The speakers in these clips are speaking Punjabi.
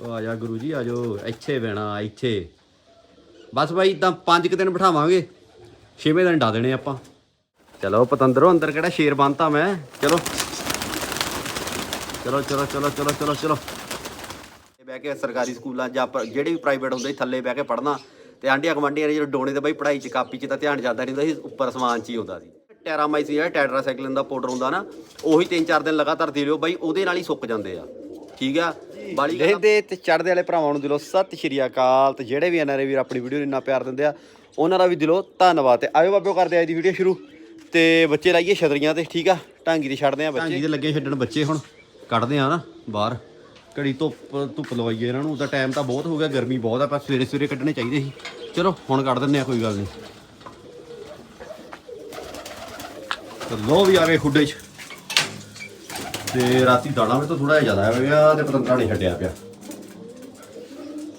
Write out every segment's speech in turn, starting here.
ਉਹ ਆ ਜਾ ਗੁਰੂ ਜੀ, ਆ ਜਾਓ। ਇੱਥੇ ਬਹਿਣਾ, ਇੱਥੇ। ਬਸ ਬਾਈ, ਤਾਂ ਪੰਜ ਕੁ ਦਿਨ ਬਿਠਾਵਾਂਗੇ। ਛੇਵੇਂ ਦਿਨ ਡਾ ਦੇਣੇ ਆਪਾਂ। ਚਲੋ ਪਤੰਦਰੋ, ਅੰਦਰ ਕਿਹੜਾ ਸ਼ੇਰ ਬੰਨਤਾ ਮੈਂ। ਚਲੋ। ਚਲੋ ਚਲੋ ਚਲੋ ਚਲੋ ਚਲੋ ਚਲੋ। ਬਹਿ ਕੇ ਸਰਕਾਰੀ ਸਕੂਲਾਂ ਜਾਂ ਜਿਹੜੇ ਵੀ ਪ੍ਰਾਈਵੇਟ ਹੁੰਦੇ ਸੀ ਥੱਲੇ ਬਹਿ ਕੇ ਪੜਨਾ ਤੇ ਆਂਡੀਆਂ ਕਮਾਂਡੀਆਂ ਨੇ ਜਦੋਂ ਡੋਣੇ ਤੇ ਬਈ, ਪੜ੍ਹਾਈ ਚ ਕਾਪੀ ਚ ਤਾਂ ਧਿਆਨ ਜਾਂਦਾ ਨਹੀਂ ਹੁੰਦਾ ਸੀ, ਉੱਪਰ ਸਮਾਨ ਚ ਹੀ ਹੁੰਦਾ ਸੀ। ਟੈਰਾਮਾਈਸਿਨ ਜਿਹੜਾ ਟੈਟਰਾਸਾਈਕਲਿਨ ਦਾ ਪਾਊਡਰ ਹੁੰਦਾ ਨਾ, ਉਹੀ 3-4 ਦਿਨ ਲਗਾਤਾਰ ਦੇ ਲਿਓ ਬਾਈ, ਉਹਦੇ ਨਾਲ ਹੀ ਸੁੱਕ ਜਾਂਦੇ ਆ। ਠੀਕ ਆ? ਬਾਲੀ ਦੇ ਤੇ ਚੜਦੇ ਵਾਲੇ ਭਰਾਵਾਂ ਨੂੰ ਦਿਲੋਂ ਸਤਿ ਸ਼੍ਰੀ ਅਕਾਲ ਤੇ ਜਿਹੜੇ ਵੀ ਐਨਆਰਏ ਵੀਰ ਆਪਣੀ ਵੀਡੀਓ ਨੂੰ ਇੰਨਾ ਪਿਆਰ ਦਿੰਦੇ ਆ ਉਹਨਾਂ ਦਾ ਵੀ ਦਿਲੋਂ ਧੰਨਵਾਦ ਤੇ ਆਇਓ ਬਾਬਿਓ ਕਰਦੇ ਆ ਅੱਜ ਦੀ ਵੀਡੀਓ ਸ਼ੁਰੂ। ਤੇ ਬੱਚੇ ਲਾਈਏ ਛਤਰੀਆਂ ਤੇ ਠੀਕ ਆ? ਟਾਂਗੀ ਤੇ ਛੱਡਦੇ ਆ ਬੱਚੇ। ਤੇ ਲੱਗੇ ਛੱਡਣ ਬੱਚੇ ਹੁਣ। ਕੱਢਦੇ ਆ ਨਾ ਬਾਹਰ। ਘੜੀ ਧੁੱਪ ਧੁੱਪ ਲਵਾਈਏ ਇਹਨਾਂ ਨੂੰ। ਤਾਂ ਟਾਈਮ ਤਾਂ ਬਹੁਤ ਹੋ ਗਿਆ ਗਰਮੀ ਬਹੁਤ ਆ ਪਰ ਸਵੇਰੇ ਸਵੇਰੇ ਕੱਢਣੇ ਚਾਹੀਦੇ ਸੀ। ਚਲੋ ਹੁਣ ਕੱਢ ਦਿੰਨੇ ਆ ਕੋਈ ਗੱਲ ਨਹੀਂ। ਤੇ ਲੋ ਵੀ ਆ ਗਏ ਖੁੱਡੇ 'ਚ। ਤੇ ਰਾਤੀ ਦਾਣਾ ਵੀ ਤਾਂ ਥੋੜਾ ਜਿਹਾ ਜ਼ਿਆਦਾ ਹੋ ਗਿਆ ਤੇ ਪਤੰਤਰਾ ਨਹੀਂ ਛੱਡਿਆ ਪਿਆ।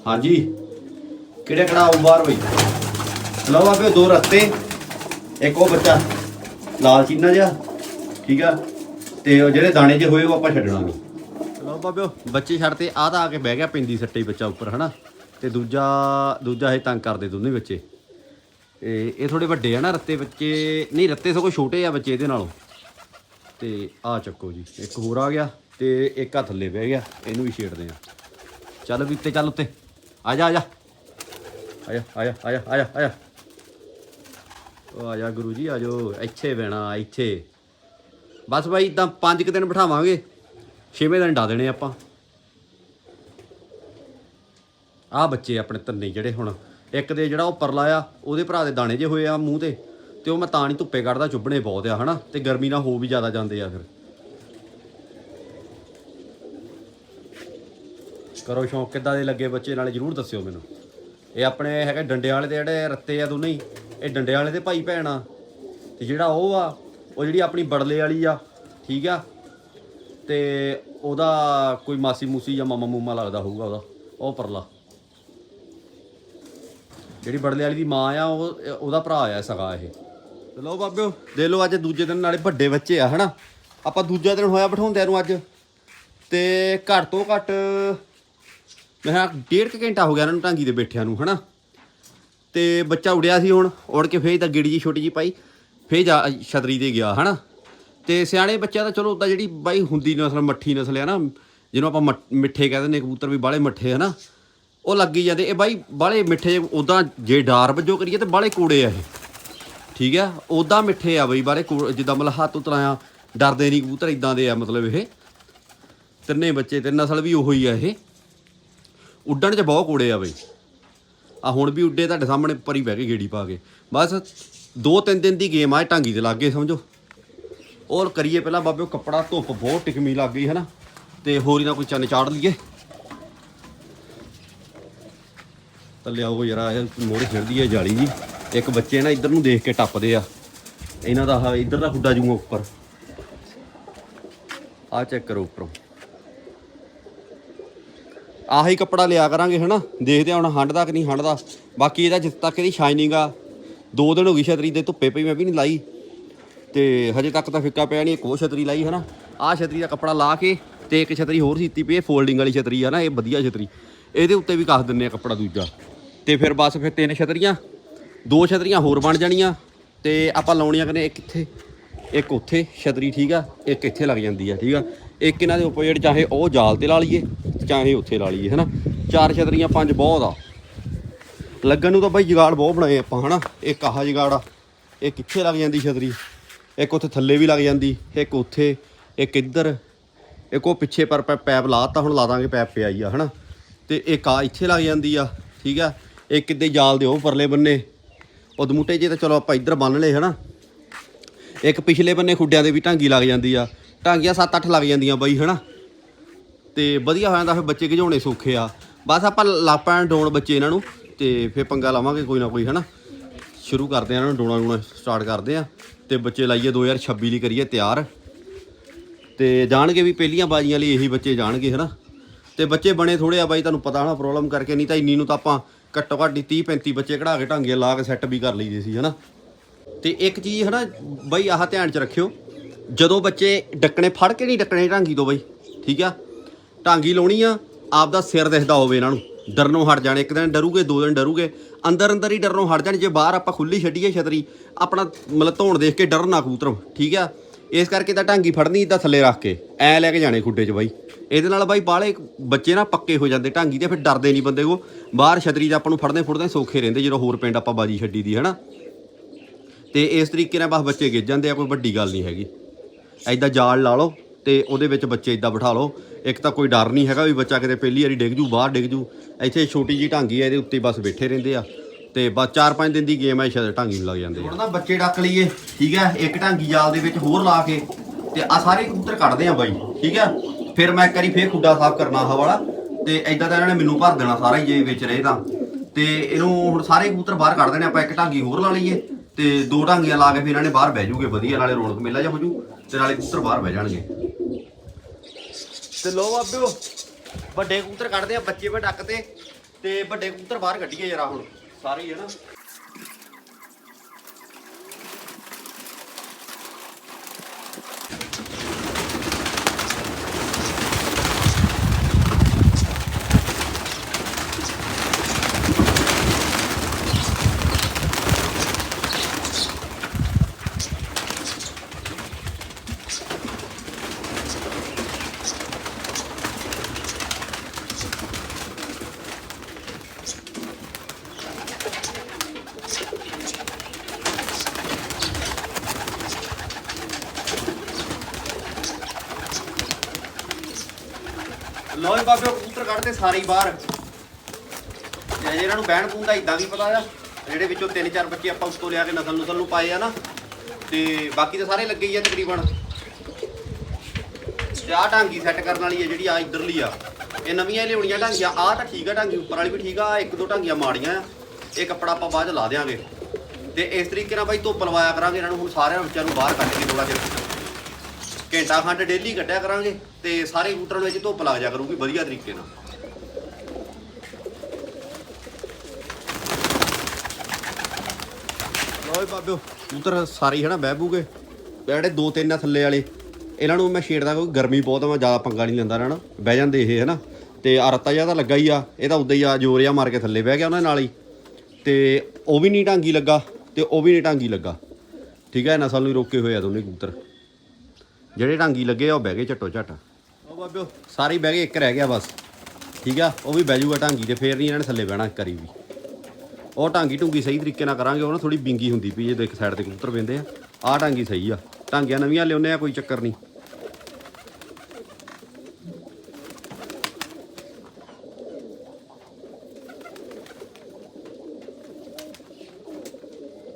ਹਾਂਜੀ, ਕਿਹੜੇ ਕਿਹੜਾ ਆਉ ਬਾਹਰ ਲਓ ਆਪੇ ਦੋ ਰੱਤੇ ਇੱਕ ਉਹ ਬੱਚਾ, ਲਾਲ ਚੀਨਾ ਜਿਹਾ, ਠੀਕ ਆ? ਤੇ ਉਹ ਜਿਹੜੇ ਦਾਣੇ ਜੇ ਹੋਏ ਉਹ ਆਪਾਂ ਛੱਡਣਾ ਨਹੀਂ ਲਓ ਬਾਬਿਓ ਬੱਚੇ ਛੱਡਤੇ ਆਹ ਤਾਂ ਆ ਕੇ ਬਹਿ ਗਿਆ ਪਿੰਦੀ ਸੱਟੇ ਬੱਚਾ ਉੱਪਰ, ਹਨਾ? ਤੇ ਦੂਜਾ ਦੂਜਾ ਇਹ ਤੰਗ ਕਰਦੇ ਦੋਨੇ ਬੱਚੇ। ਇਹ ਇਹ ਥੋੜੇ ਵੱਡੇ ਆ ਨਾ ਰੱਤੇ ਬੱਚੇ, ਨਹੀਂ ਰੱਤੇ ਸਗੋਂ ਛੋਟੇ ਆ ਬੱਚੇ ਇਹਦੇ ਨਾਲੋਂ। ਤੇ ਆ ਚੱਕੋ ਜੀ। ਇੱਕ ਹੋਰ ਆ ਗਿਆ ਤੇ ਇੱਕ ਆ ਥੱਲੇ ਬਹਿ ਗਿਆ। ਇਹਨੂੰ ਵੀ ਛੇੜਦੇ ਆ ਚੱਲ ਵੀ ਉੱਤੇ, ਚੱਲ ਉੱਤੇ। ਆ ਜਾ ਆ ਜਾ। ਆ ਜਾ ਆ ਜਾ, ਆ ਉਹ ਆ ਜਾ ਗੁਰੂ ਜੀ, ਆ ਜਾਓ। ਇੱਥੇ ਬਹਿਣਾ, ਇੱਥੇ। ਬਸ ਬਾਈ ਤਾਂ ਪੰਜ ਕੁ ਦਿਨ ਬਿਠਾਵਾਂਗੇ। ਛੇਵੇਂ ਦਿਨ ਡਾ ਦੇਣੇ ਆਪਾਂ। ਆ ਬੱਚੇ ਆਪਣੇ ਧੰਨੇ ਜਿਹੜੇ ਹੁਣ। ਇੱਕ ਦੇ ਜਿਹੜਾ ਉਹ ਪਰਲਾ ਆ ਉਹਦੇ ਭਰਾ ਦੇ ਦਾਣੇ ਜੇ ਹੋਏ ਆ ਮੂੰਹ ਤੇ। ਤੇ ਉਹ ਮੈਂ ਤਾਂ ਨਹੀਂ ਧੁੱਪੇ ਕੱਢਦਾ, ਚੁੱਭਣੇ ਬਹੁਤ ਆ, ਹਨਾ? ਤੇ ਗਰਮੀ ਨਾਲ ਹੋ ਵੀ ਜ਼ਿਆਦਾ ਜਾਂਦੇ ਆ ਫਿਰ। ਕਰੋ ਸ਼ੌਂਕ, ਕਿੱਦਾਂ ਦੇ ਲੱਗੇ ਬੱਚੇ, ਨਾਲੇ ਜਰੂਰ ਦੱਸਿਓ ਮੈਨੂੰ। ਇਹ ਆਪਣੇ ਹੈਗੇ ਡੰਡੇ ਵਾਲੇ ਦੇ ਜਿਹੜੇ ਰੱਤੇ ਆ ਦੋਨੇ ਹੀ, ਇਹ ਡੰਡੇ ਵਾਲੇ ਦੇ ਭਾਈ ਭੈਣ ਆ। ਤੇ ਜਿਹੜਾ ਉਹ ਆ, ਉਹ ਜਿਹੜੀ ਆਪਣੀ ਬੜਲੇ ਵਾਲੀ ਆ, ਠੀਕ ਆ? ਤੇ ਉਹਦਾ ਕੋਈ ਮਾਸੀ ਮੂਸੀ ਜਾਂ ਮਾਮਾ ਮੂਮਾ ਲੱਗਦਾ ਹੋਊਗਾ ਉਹਦਾ, ਉਹ ਪਰਲਾ। ਜਿਹੜੀ ਬੜਲੇ ਵਾਲੀ ਦੀ ਮਾਂ ਆ, ਉਹ, ਉਹਦਾ ਭਰਾ ਆ ਸਗਾ ਇਹ। ਤੇ ਲਓ ਬਾਬਿਓ ਦੇ ਲਓ ਅੱਜ ਦੂਜੇ ਦਿਨ ਨਾਲੇ ਵੱਡੇ ਬੱਚੇ ਆ, ਹਨਾ? ਆਪਾਂ ਦੂਜਾ ਦਿਨ ਹੋਇਆ ਬਿਠਾਉਂਦਿਆਂ ਨੂੰ ਅੱਜ। ਤੇ ਘੱਟ ਤੋਂ ਘੱਟ ਮੈਂ ਕਿਹਾ ਡੇਢ ਕੁ ਘੰਟਾ ਹੋ ਗਿਆ ਇਹਨਾਂ ਨੂੰ ਟਾਂਗੀ ਦੇ ਬੈਠਿਆਂ ਨੂੰ, ਹਨਾ? ਤੇ ਬੱਚਾ ਉੜਿਆ ਸੀ ਹੁਣ ਉੜ ਕੇ ਫੇਰ ਤਾਂ ਗਿੜੀ ਜੀ ਛੋਟੀ ਜੀ ਪਾਈ, ਫੇਰ ਜਾ ਛਤਰੀ ਤੇ ਗਿਆ, ਹਨਾ? ਤੇ ਸਿਆਣੇ ਬੱਚਿਆਂ ਦਾ ਚਲੋ ਉਦਾਂ ਜਿਹੜੀ ਬਾਈ ਹੁੰਦੀ ਨਸਲ, ਮੱਠੀ ਨਸਲ ਹੈ ਨਾ, ਜਿਹਨੂੰ ਆਪਾਂ ਮੱਠ- ਮਿੱਠੇ ਕਹਿੰਦੇ ਨੇ ਕਬੂਤਰ ਵੀ ਬਾਲੇ ਮੱਠੇ ਹੈ ਨਾ ਉਹ ਲੱਗੀ ਜਾਂਦੇ, ਇਹ ਬਾਈ ਬਾਲੇ ਮਿੱਠੇ ਉਦਾਂ ਜੇ ਡਾਰ ਵੱਜੋ ਕਰੀਏ ਤੇ ਬਾਲੇ ਕੂੜੇ ਆ ਇਹ। ਠੀਕ ਆ? ਉਦਾਂ ਮਿੱਠੇ ਆ ਬਈ ਬਾਰੇ, ਕੂ- ਜਿੱਦਾਂ ਮਤਲਬ ਹੱਥ ਉਤਰਾਇਆ ਡਰਦੇ ਨਹੀਂ ਕਬੂਤਰ ਇਦਾਂ ਦੇ ਆ ਮਤਲਬ ਇਹ। ਤਿੰਨੇ ਬੱਚੇ ਤੇ ਨਸਲ ਵੀ ਉਹੋ ਹੀ ਆ ਇਹ। ਉੱਡਣ 'ਚ ਬਹੁਤ ਕੂੜੇ ਆ ਬਈ। ਆ ਹੁਣ ਵੀ ਉੱਡੇ, ਤੁਹਾਡੇ ਸਾਹਮਣੇ ਪਰੀ ਬਹਿ ਕੇ ਗੇੜੀ ਪਾ ਕੇ। ਬਸ ਦੋ ਤਿੰਨ ਦਿਨ ਦੀ ਗੇਮ ਆ, ਇਹ ਟਾਂਗੀ ਤੇ ਲੱਗ ਗਏ ਸਮਝੋ। ਔਰ ਕਰੀਏ ਪਹਿਲਾਂ ਬਾਬੇ ਕੱਪੜਾ ਧੁੱਪ ਬਹੁਤ ਟਿਕਮੀ ਲੱਗ ਗਈ ਹੈ ਨਾ ਤੇ ਹੋਰ ਹੀ ਨਾ ਕੋਈ ਚੰਨ ਚਾੜ ਲਈਏ। ਤਾਂ ਲਿਆਓ ਯਾਰ ਇਹ ਮੋੜੇ ਫਿਰਦੀ ਹੈ ਜਾਲੀ ਜੀ। ਇੱਕ ਬੱਚੇ ਨਾ ਇੱਧਰ ਨੂੰ ਦੇਖ ਕੇ ਟੱਪਦੇ ਆ। ਇਹਨਾਂ ਦਾ ਆਹ ਇੱਧਰ ਦਾ ਖੁੱਡਾ ਜੂਗਾ ਉੱਪਰ। ਆ ਚੈੱਕ ਕਰੋ ਉੱਪਰੋਂ। ਆਹੀ ਕੱਪੜਾ ਲਿਆ ਕਰਾਂਗੇ ਹਨਾ। ਦੇਖਦੇ ਹਾਂ ਹੁਣ ਹੰਡਦਾ ਕਿ ਨਹੀਂ ਹੰਡਦਾ। ਬਾਕੀ ਇਹਦਾ ਜਿੱਥੇ ਤੱਕ ਇਹਦੀ ਸ਼ਾਈਨਿੰਗ ਆ, ਦੋ ਦਿਨ ਹੋ ਗਈ ਛਤਰੀ ਦੇ ਧੁੱਪੇ ਪਈ, ਮੈਂ ਵੀ ਨਹੀਂ ਲਾਈ। ਤੇ ਹਜੇ ਤੱਕ ਤਾਂ ਫਿੱਕਾ ਪਿਆ ਨਹੀਂ ਇੱਕ ਉਹ ਛਤਰੀ ਲਾਈ ਹਨਾ। ਆਹ ਛਤਰੀ ਦਾ ਕੱਪੜਾ ਲਾ ਕੇ ਤੇ ਇੱਕ ਛਤਰੀ ਹੋਰ ਸੀਤੀ ਪਈ ਫੋਲਡਿੰਗ ਵਾਲੀ ਛਤਰੀ ਆ ਨਾ, ਇਹ ਵਧੀਆ ਛਤਰੀ। ਇਹਦੇ ਉੱਤੇ ਵੀ ਕੱਸ ਦਿੰਨੇ ਆ ਕੱਪੜਾ ਦੂਜਾ। ਤੇ ਫਿਰ ਬਸ ਫਿਰ ਤਿੰਨ ਛਤਰੀਆਂ। ਦੋ ਛਤਰੀਆਂ ਹੋਰ ਬਣ ਜਾਣੀਆਂ ਤੇ ਆਪਾਂ ਲਾਉਣੀਆਂ ਕਨੇ ਇੱਕ ਇੱਥੇ, ਇੱਕ ਉੱਥੇ, ਛਤਰੀ ਠੀਕ ਆ, ਇੱਕ ਇੱਥੇ ਲੱਗ ਜਾਂਦੀ ਆ, ਠੀਕ ਆ। ਇੱਕ ਇਹਨਾਂ ਦੇ ਆਪੋਜ਼ਿਟ ਚਾਹੇ ਉਹ ਜਾਲ ਤੇ ਲਾ ਲਈਏ ਚਾਹੇ ਉੱਥੇ ਲਾ ਲਈਏ, ਹਨਾ। ਚਾਰ ਛਤਰੀਆਂ ਪੰਜ ਬਹੁਤ ਆ। ਲੱਗਣ ਨੂੰ ਤਾਂ ਬਾਈ ਜਗਾੜ ਬਹੁਤ ਬਣਾਏ ਆਪਾਂ, ਹਨਾ। ਇੱਕ ਆਹ ਜਗਾੜ ਆ ਇਹ ਕਿੱਥੇ ਲੱਗ ਜਾਂਦੀ ਛਤਰੀ, ਇੱਕ ਉੱਥੇ ਥੱਲੇ ਵੀ ਲੱਗ ਜਾਂਦੀ, ਇੱਕ ਉੱਥੇ, ਇੱਕ ਇੱਧਰ। ਇੱਕ ਉਹ ਪਿੱਛੇ ਪਰ ਪੈ- ਪੈਪ ਲਾਤਾ, ਹੁਣ ਲਾ ਦਾਂਗੇ ਪੈਪ ਪਿਆ ਹੀ ਆ, ਹਨਾ। ਤੇ ਇੱਕ ਆ ਇੱਥੇ ਲੱਗ ਜਾਂਦੀ ਆ, ਠੀਕ ਆ। ਇੱਕ ਇੱਦੇ ਜਾਲ ਦੇ ਉਹ ਪਰਲੇ ਬੰਨੇ ਉਹ ਦਮੂਟੇ ਜੇ ਤਾਂ ਚਲੋ ਆਪਾਂ ਇੱਧਰ ਬੰਨ ਲਏ, ਹਨਾ? ਇੱਕ ਪਿਛਲੇ ਬੰਨੇ ਖੁੱਡਿਆਂ ਦੇ ਵੀ ਢਾਂਗੀ ਲੱਗ ਜਾਂਦੀ ਆ। ਢਾਂਗੀਆਂ 7-8 ਲੱਗ ਜਾਂਦੀਆਂ ਬਾਈ, ਹਨਾ? ਤੇ ਵਧੀਆ ਹੋ ਜਾਂਦਾ ਫਿਰ ਬੱਚੇ ਘਿਜਾਉਣੇ ਸੌਖੇ ਆ। ਬਸ ਆਪਾਂ ਲਾਪਾਂ ਡੋਣ ਬੱਚੇ ਇਹਨਾਂ ਨੂੰ ਤੇ ਫਿਰ ਪੰਗਾ ਲਾਵਾਂਗੇ ਕੋਈ ਨਾ ਕੋਈ, ਹਨਾ? ਸ਼ੁਰੂ ਕਰਦੇ ਆ ਇਹਨਾਂ ਨੂੰ ਡੋਣਾ ਡੋਣਾ ਸਟਾਰਟ ਕਰਦੇ ਆ। ਤੇ ਬੱਚੇ ਲਾਈਏ 2026 ਲਈ ਕਰੀਏ ਤਿਆਰ। ਤੇ ਜਾਣਗੇ ਵੀ ਪਹਿਲੀਆਂ ਬਾਜ਼ੀਆਂ ਲਈ ਇਹੀ ਬੱਚੇ ਜਾਣਗੇ, ਹਨਾ? ਤੇ ਬੱਚੇ ਬਣੇ ਥੋੜੇ ਆ ਬਾਈ, ਤੁਹਾਨੂੰ ਪਤਾ ਹਨਾ ਪ੍ਰੋਬਲਮ ਕਰਕੇ, ਨਹੀਂ ਤਾਂ ਇੰਨੀ ਨੂੰ ਤਾਂ ਆਪਾਂ ਘੱਟੋ ਘੱਟ 30 35 ਬੱਚੇ ਕਢਾ ਕੇ ਢਾਂਗੇ, ਲਾ ਕੇ ਸੈੱਟ ਵੀ ਕਰ ਲਈਦੇ ਸੀ, ਹਨਾ। ਤੇ ਇੱਕ ਚੀਜ਼, ਹਨਾ, ਬਾਈ, ਆਹ ਧਿਆਨ ਚ ਰੱਖਿਓ। ਜਦੋਂ ਬੱਚੇ ਡੱਕਣੇ, ਫੜ ਕੇ ਨਹੀਂ ਡੱਕਣੇ ਢਾਂਗੀ ਤੋਂ ਬਾਈ, ਠੀਕ ਆ? ਢਾਂਗੀ ਲਾਉਣੀ ਆ, ਆਪਦਾ ਸਿਰ ਦਿਖਦਾ ਹੋਵੇ ਇਹਨਾਂ ਨੂੰ। ਡਰਨੋਂ ਹਟ ਜਾਣ, ਇੱਕ ਦਿਨ ਡਰੂਗੇ, ਦੋ ਦਿਨ ਡਰੂਗੇ। ਅੰਦਰ ਅੰਦਰ ਹੀ ਡਰਨੋਂ ਹਟ ਜਾਣ, ਜੇ ਬਾਹਰ ਆਪਾਂ ਖੁੱਲੀ ਛੱਡੀਏ ਛਤਰੀ, ਆਪਣਾ ਮਤਲਬ ਧੌਣ ਦੇਖ ਕੇ ਡਰਨਾ ਕਬੂਤਰ, ਠੀਕ ਆ? ਇਸ ਕਰਕੇ ਤਾਂ ਢਾਂਗੀ ਫੜਨੀ ਤਾਂ ਥੱਲੇ ਰੱਖ ਕੇ। ਐ ਲੈ ਕੇ ਜਾਣੇ ਖੁੱਡੇ 'ਚ ਬਾਈ। ਇਹਦੇ ਨਾਲ ਬਾਈ ਬਾਹਲੇ ਬੱਚੇ ਨਾ ਪੱਕੇ ਹੋ ਜਾਂਦੇ ਢਾਂਗੀ ਤੇ ਫਿਰ ਡਰਦੇ ਨਹੀਂ ਬੰਦੇ ਕੋ ਬਾਹਰ ਛਤਰੀ 'ਚ ਆਪਾਂ ਨੂੰ ਫੜਦੇ ਫੁੜਦੇ ਸੌਖੇ ਰਹਿੰਦੇ, ਜਦੋਂ ਹੋਰ ਪਿੰਡ ਆਪਾਂ ਬਾਜੀ ਛੱਡੀ ਦੀ, ਹਨਾ? ਤੇ ਇਸ ਤਰੀਕੇ ਨਾਲ ਬਸ ਬੱਚੇ ਗਿੱਜ ਜਾਂਦੇ ਆ, ਕੋਈ ਵੱਡੀ ਗੱਲ ਨਹੀਂ ਹੈਗੀ। ਐਦਾਂ ਜਾਲ ਲਾ ਲਓ ਤੇ ਉਹਦੇ ਵਿੱਚ ਬੱਚੇ ਇਦਾਂ ਬਿਠਾ ਲਓ। ਇੱਕ ਤਾਂ ਕੋਈ ਡਰ ਨਹੀਂ ਹੈਗਾ ਵੀ ਬੱਚਾ ਕਿਤੇ ਪਹਿਲੀ ਵਾਰੀ ਡਿੱਗ ਜੂ, ਬਾਹਰ ਡਿੱਗ ਜੂ। ਇੱਥੇ ਛੋਟੀ ਜੀ ਢਾਂਗੀ ਹੈ ਇਹਦੇ ਉੱਤੇ ਬਸ ਬੈਠੇ ਰਹਿੰਦੇ ਆ। ਤੇ ਬਸ 4-5 ਦਿਨ ਦੀ ਗੇਮ ਹੈ ਸ਼ਾਇਦ ਢਾਂਗੀ ਨੂੰ ਲੱਗ ਜਾਂਦੇ ਹੁਣ ਨਾ ਬੱਚੇ ਡੱਕ ਲਈਏ ਠੀਕ ਹੈ? ਇੱਕ ਢਾਂਗੀ ਜਾਲ ਦੇ ਵਿੱਚ ਹੋਰ ਲਾ ਕੇ ਤੇ ਆ ਸਾਰੇ ਕਬੂਤਰ ਕੱਢਦੇ ਆ ਬਾਈ ਠੀਕ ਹੈ? ਫਿਰ ਮੈਂ ਇੱਕ ਵਾਰੀ ਫੇਰ ਖੁੱਡਾ ਸਾਫ਼ ਕਰਨਾ ਆਹ ਵਾਲਾ ਤੇ ਐਦਾਂ ਤਾਂ ਇਹਨਾਂ ਨੇ ਮੈਨੂੰ ਭਰ ਦੇਣਾ ਸਾਰਾ ਹੀ ਜੇ ਵਿੱਚ ਰਹੇ ਤਾਂ। ਤੇ ਇਹਨੂੰ ਹੁਣ ਸਾਰੇ ਕਬੂਤਰ ਬਾਹਰ ਕੱਢ ਦੇਣੇ ਆਪਾਂ ਇੱਕ ਢਾਂਗੀ ਹੋਰ ਲਾ ਲਈਏ ਤੇ ਦੋ ਢਾਂਗੀਆਂ ਲਾ ਕੇ ਫਿਰ ਇਹਨਾਂ ਨੇ ਬਾਹਰ ਬਹਿ ਜੂਗੇ ਵਧੀਆ ਨਾਲੇ ਰੌਣਕ ਮੇਲਾ ਜਿਹਾ ਹੋ ਜੂ ਤੇ ਨਾਲੇ ਕਬੂਤਰ ਬਾਹਰ ਬਹਿ ਜਾਣਗੇ। ਤੇ ਲੋ ਬਾਬਿਓ ਵੱਡੇ ਕਬੂਤਰ ਕੱਢਦੇ ਆ ਬੱਚੇ ਵੇ ਡੱਕ ਤੇ ਤੇ ਵੱਡੇ ਕਬੂਤਰ ਬਾਹਰ ਕੱਢੀਏ ਜਰਾ ਹੁਣ। ਸਾਰੇ ਹੀ ਹੈ ਨਾ ਲੋ ਬਾਬਿਓ ਕਬੂਤਰ ਸਾਰੇ ਹੀ ਬਾਹਰ ਤੇ ਇਹਨਾਂ ਨੂੰ ਬਹਿਣ ਪੂੰਦਾ ਇਦਾਂ ਵੀ ਪਤਾ ਆ, ਜਿਹੜੇ ਵਿੱਚੋਂ ਤਿੰਨ ਚਾਰ ਬੱਚੇ ਆਪਾਂ ਉਸ ਤੋਂ ਲਿਆ ਕੇ ਨਸਲ ਨਸਲ ਨੂੰ ਪਾਏ ਆ ਨਾ, ਤੇ ਬਾਕੀ ਤਾਂ ਸਾਰੇ ਲੱਗੇ ਹੀ ਆ ਤਕਰੀਬਨ। ਤੇ ਆਹ ਢਾਂਗੀ ਸੈੱਟ ਕਰਨ ਵਾਲੀ ਹੈ ਜਿਹੜੀ ਆ ਇਧਰਲੀ ਆ। ਇਹ ਨਵੀਆਂ ਲਿਆਉਣੀਆਂ ਢਾਂਗੀਆਂ ਆ ਤਾਂ ਠੀਕ ਆ ਢਾਂਗੀ ਉੱਪਰ ਵਾਲੀ ਵੀ ਠੀਕ ਆ ਇੱਕ ਦੋ ਢਾਂਗੀਆਂ ਮਾੜੀਆਂ ਆ। ਇਹ ਕੱਪੜਾ ਆਪਾਂ ਬਾਅਦ ਚ ਲਾ ਦੇਾਂਗੇ ਤੇ ਇਸ ਤਰੀਕੇ ਨਾਲ ਬਾਈ ਧੁੱਪ ਲਵਾਇਆ ਕਰਾਂਗੇ ਇਹਨਾਂ ਨੂੰ, ਹੁਣ ਸਾਰਿਆਂ ਬੱਚਿਆਂ ਨੂੰ ਬਾਹਰ ਕੱਢ ਕੇ ਥੋੜਾ ਜਿਹਾ। ਘੰਟਾ ਖੰਡ ਡੇਲੀ ਕੱਢਿਆ ਕਰਾਂਗੇ, ਤੇ ਸਾਰੇ ਕਬੂਤਰਾਂ ਨੂੰ ਵਿੱਚ ਧੁੱਪ ਲੱਗ ਜਾ ਕਰੂਗੀ ਵਧੀਆ ਤਰੀਕੇ ਨਾਲ। ਲੋਏ ਬਾਬਿਓ ਕਬੂਤਰ ਸਾਰੇ ਹੀ ਹਨਾ ਬਹਿ ਬੂਗੇ ਜਿਹੜੇ ਦੋ ਤਿੰਨ ਆ ਥੱਲੇ ਵਾਲੇ। ਇਹਨਾਂ ਨੂੰ ਮੈਂ ਛੇੜਦਾ ਕਿਉਂਕਿ ਗਰਮੀ ਬਹੁਤ ਆ ਮੈਂ ਜ਼ਿਆਦਾ ਪੰਗਾ ਨਹੀਂ ਲੈਂਦਾ ਰਹਿਣਾ ਬਹਿ ਜਾਂਦੇ ਇਹ ਹਨਾ। ਤੇ ਆ ਰੱਤਾ ਜਿਹਾ ਤਾਂ ਲੱਗਾ ਹੀ ਆ ਇਹ ਤਾਂ ਉਦਾਂ ਹੀ ਆ ਜ਼ੋਰ ਜਿਹਾ ਮਾਰ ਕੇ ਥੱਲੇ ਬਹਿ ਗਿਆ ਉਹਨਾਂ ਨਾਲ ਹੀ। ਤੇ ਉਹ ਵੀ ਨਹੀਂ ਢਾਂਗੀ ਲੱਗਾ ਤੇ ਉਹ ਵੀ ਨਹੀਂ ਢਾਂਗੀ ਲੱਗਾ। ਠੀਕ ਹੈ ਨਸਲ ਨੂੰ ਰੋਕੇ ਹੋਏ ਆ ਦੋਨੇ ਕਬੂਤਰ। ਜਿਹੜੇ ਢਾਂਗੀ ਲੱਗੇ ਆ ਉਹ ਬਹਿ ਗਏ ਝੱਟੋ ਝੱਟ। ਉਹ ਬਾਬਿਓ ਸਾਰੇ ਬਹਿ ਗਏ ਇੱਕ ਰਹਿ ਗਿਆ ਬਸ। ਠੀਕ ਆ ਉਹ ਵੀ ਬਹਿ ਜਾਊਗਾ ਢਾਂਗੀ ਤੇ ਫੇਰ ਨਹੀਂ ਇਹਨਾਂ ਨੇ ਥੱਲੇ ਬਹਿਣਾ ਕਰੀ ਵੀ। ਉਹ ਟਾਂਗੀ ਢੁੰਗੀ ਸਹੀ ਤਰੀਕੇ ਨਾਲ ਕਰਾਂਗੇ, ਉਹ ਨਾ ਥੋੜੀ ਬਿੰਗੀ ਹੁੰਦੀ ਪਈ ਜੇ ਇੱਕ ਸਾਈਡ ਤੇ ਕਬੂਤਰ ਪੈਂਦੇ ਆ। ਆਹ ਢਾਂਗੀ ਸਹੀ ਆ। ਢਾਂਗੀਆਂ ਨਵੀਆਂ ਲਿਆਉਂਦੇ ਆ, ਕੋਈ ਚੱਕਰ ਨਹੀਂ।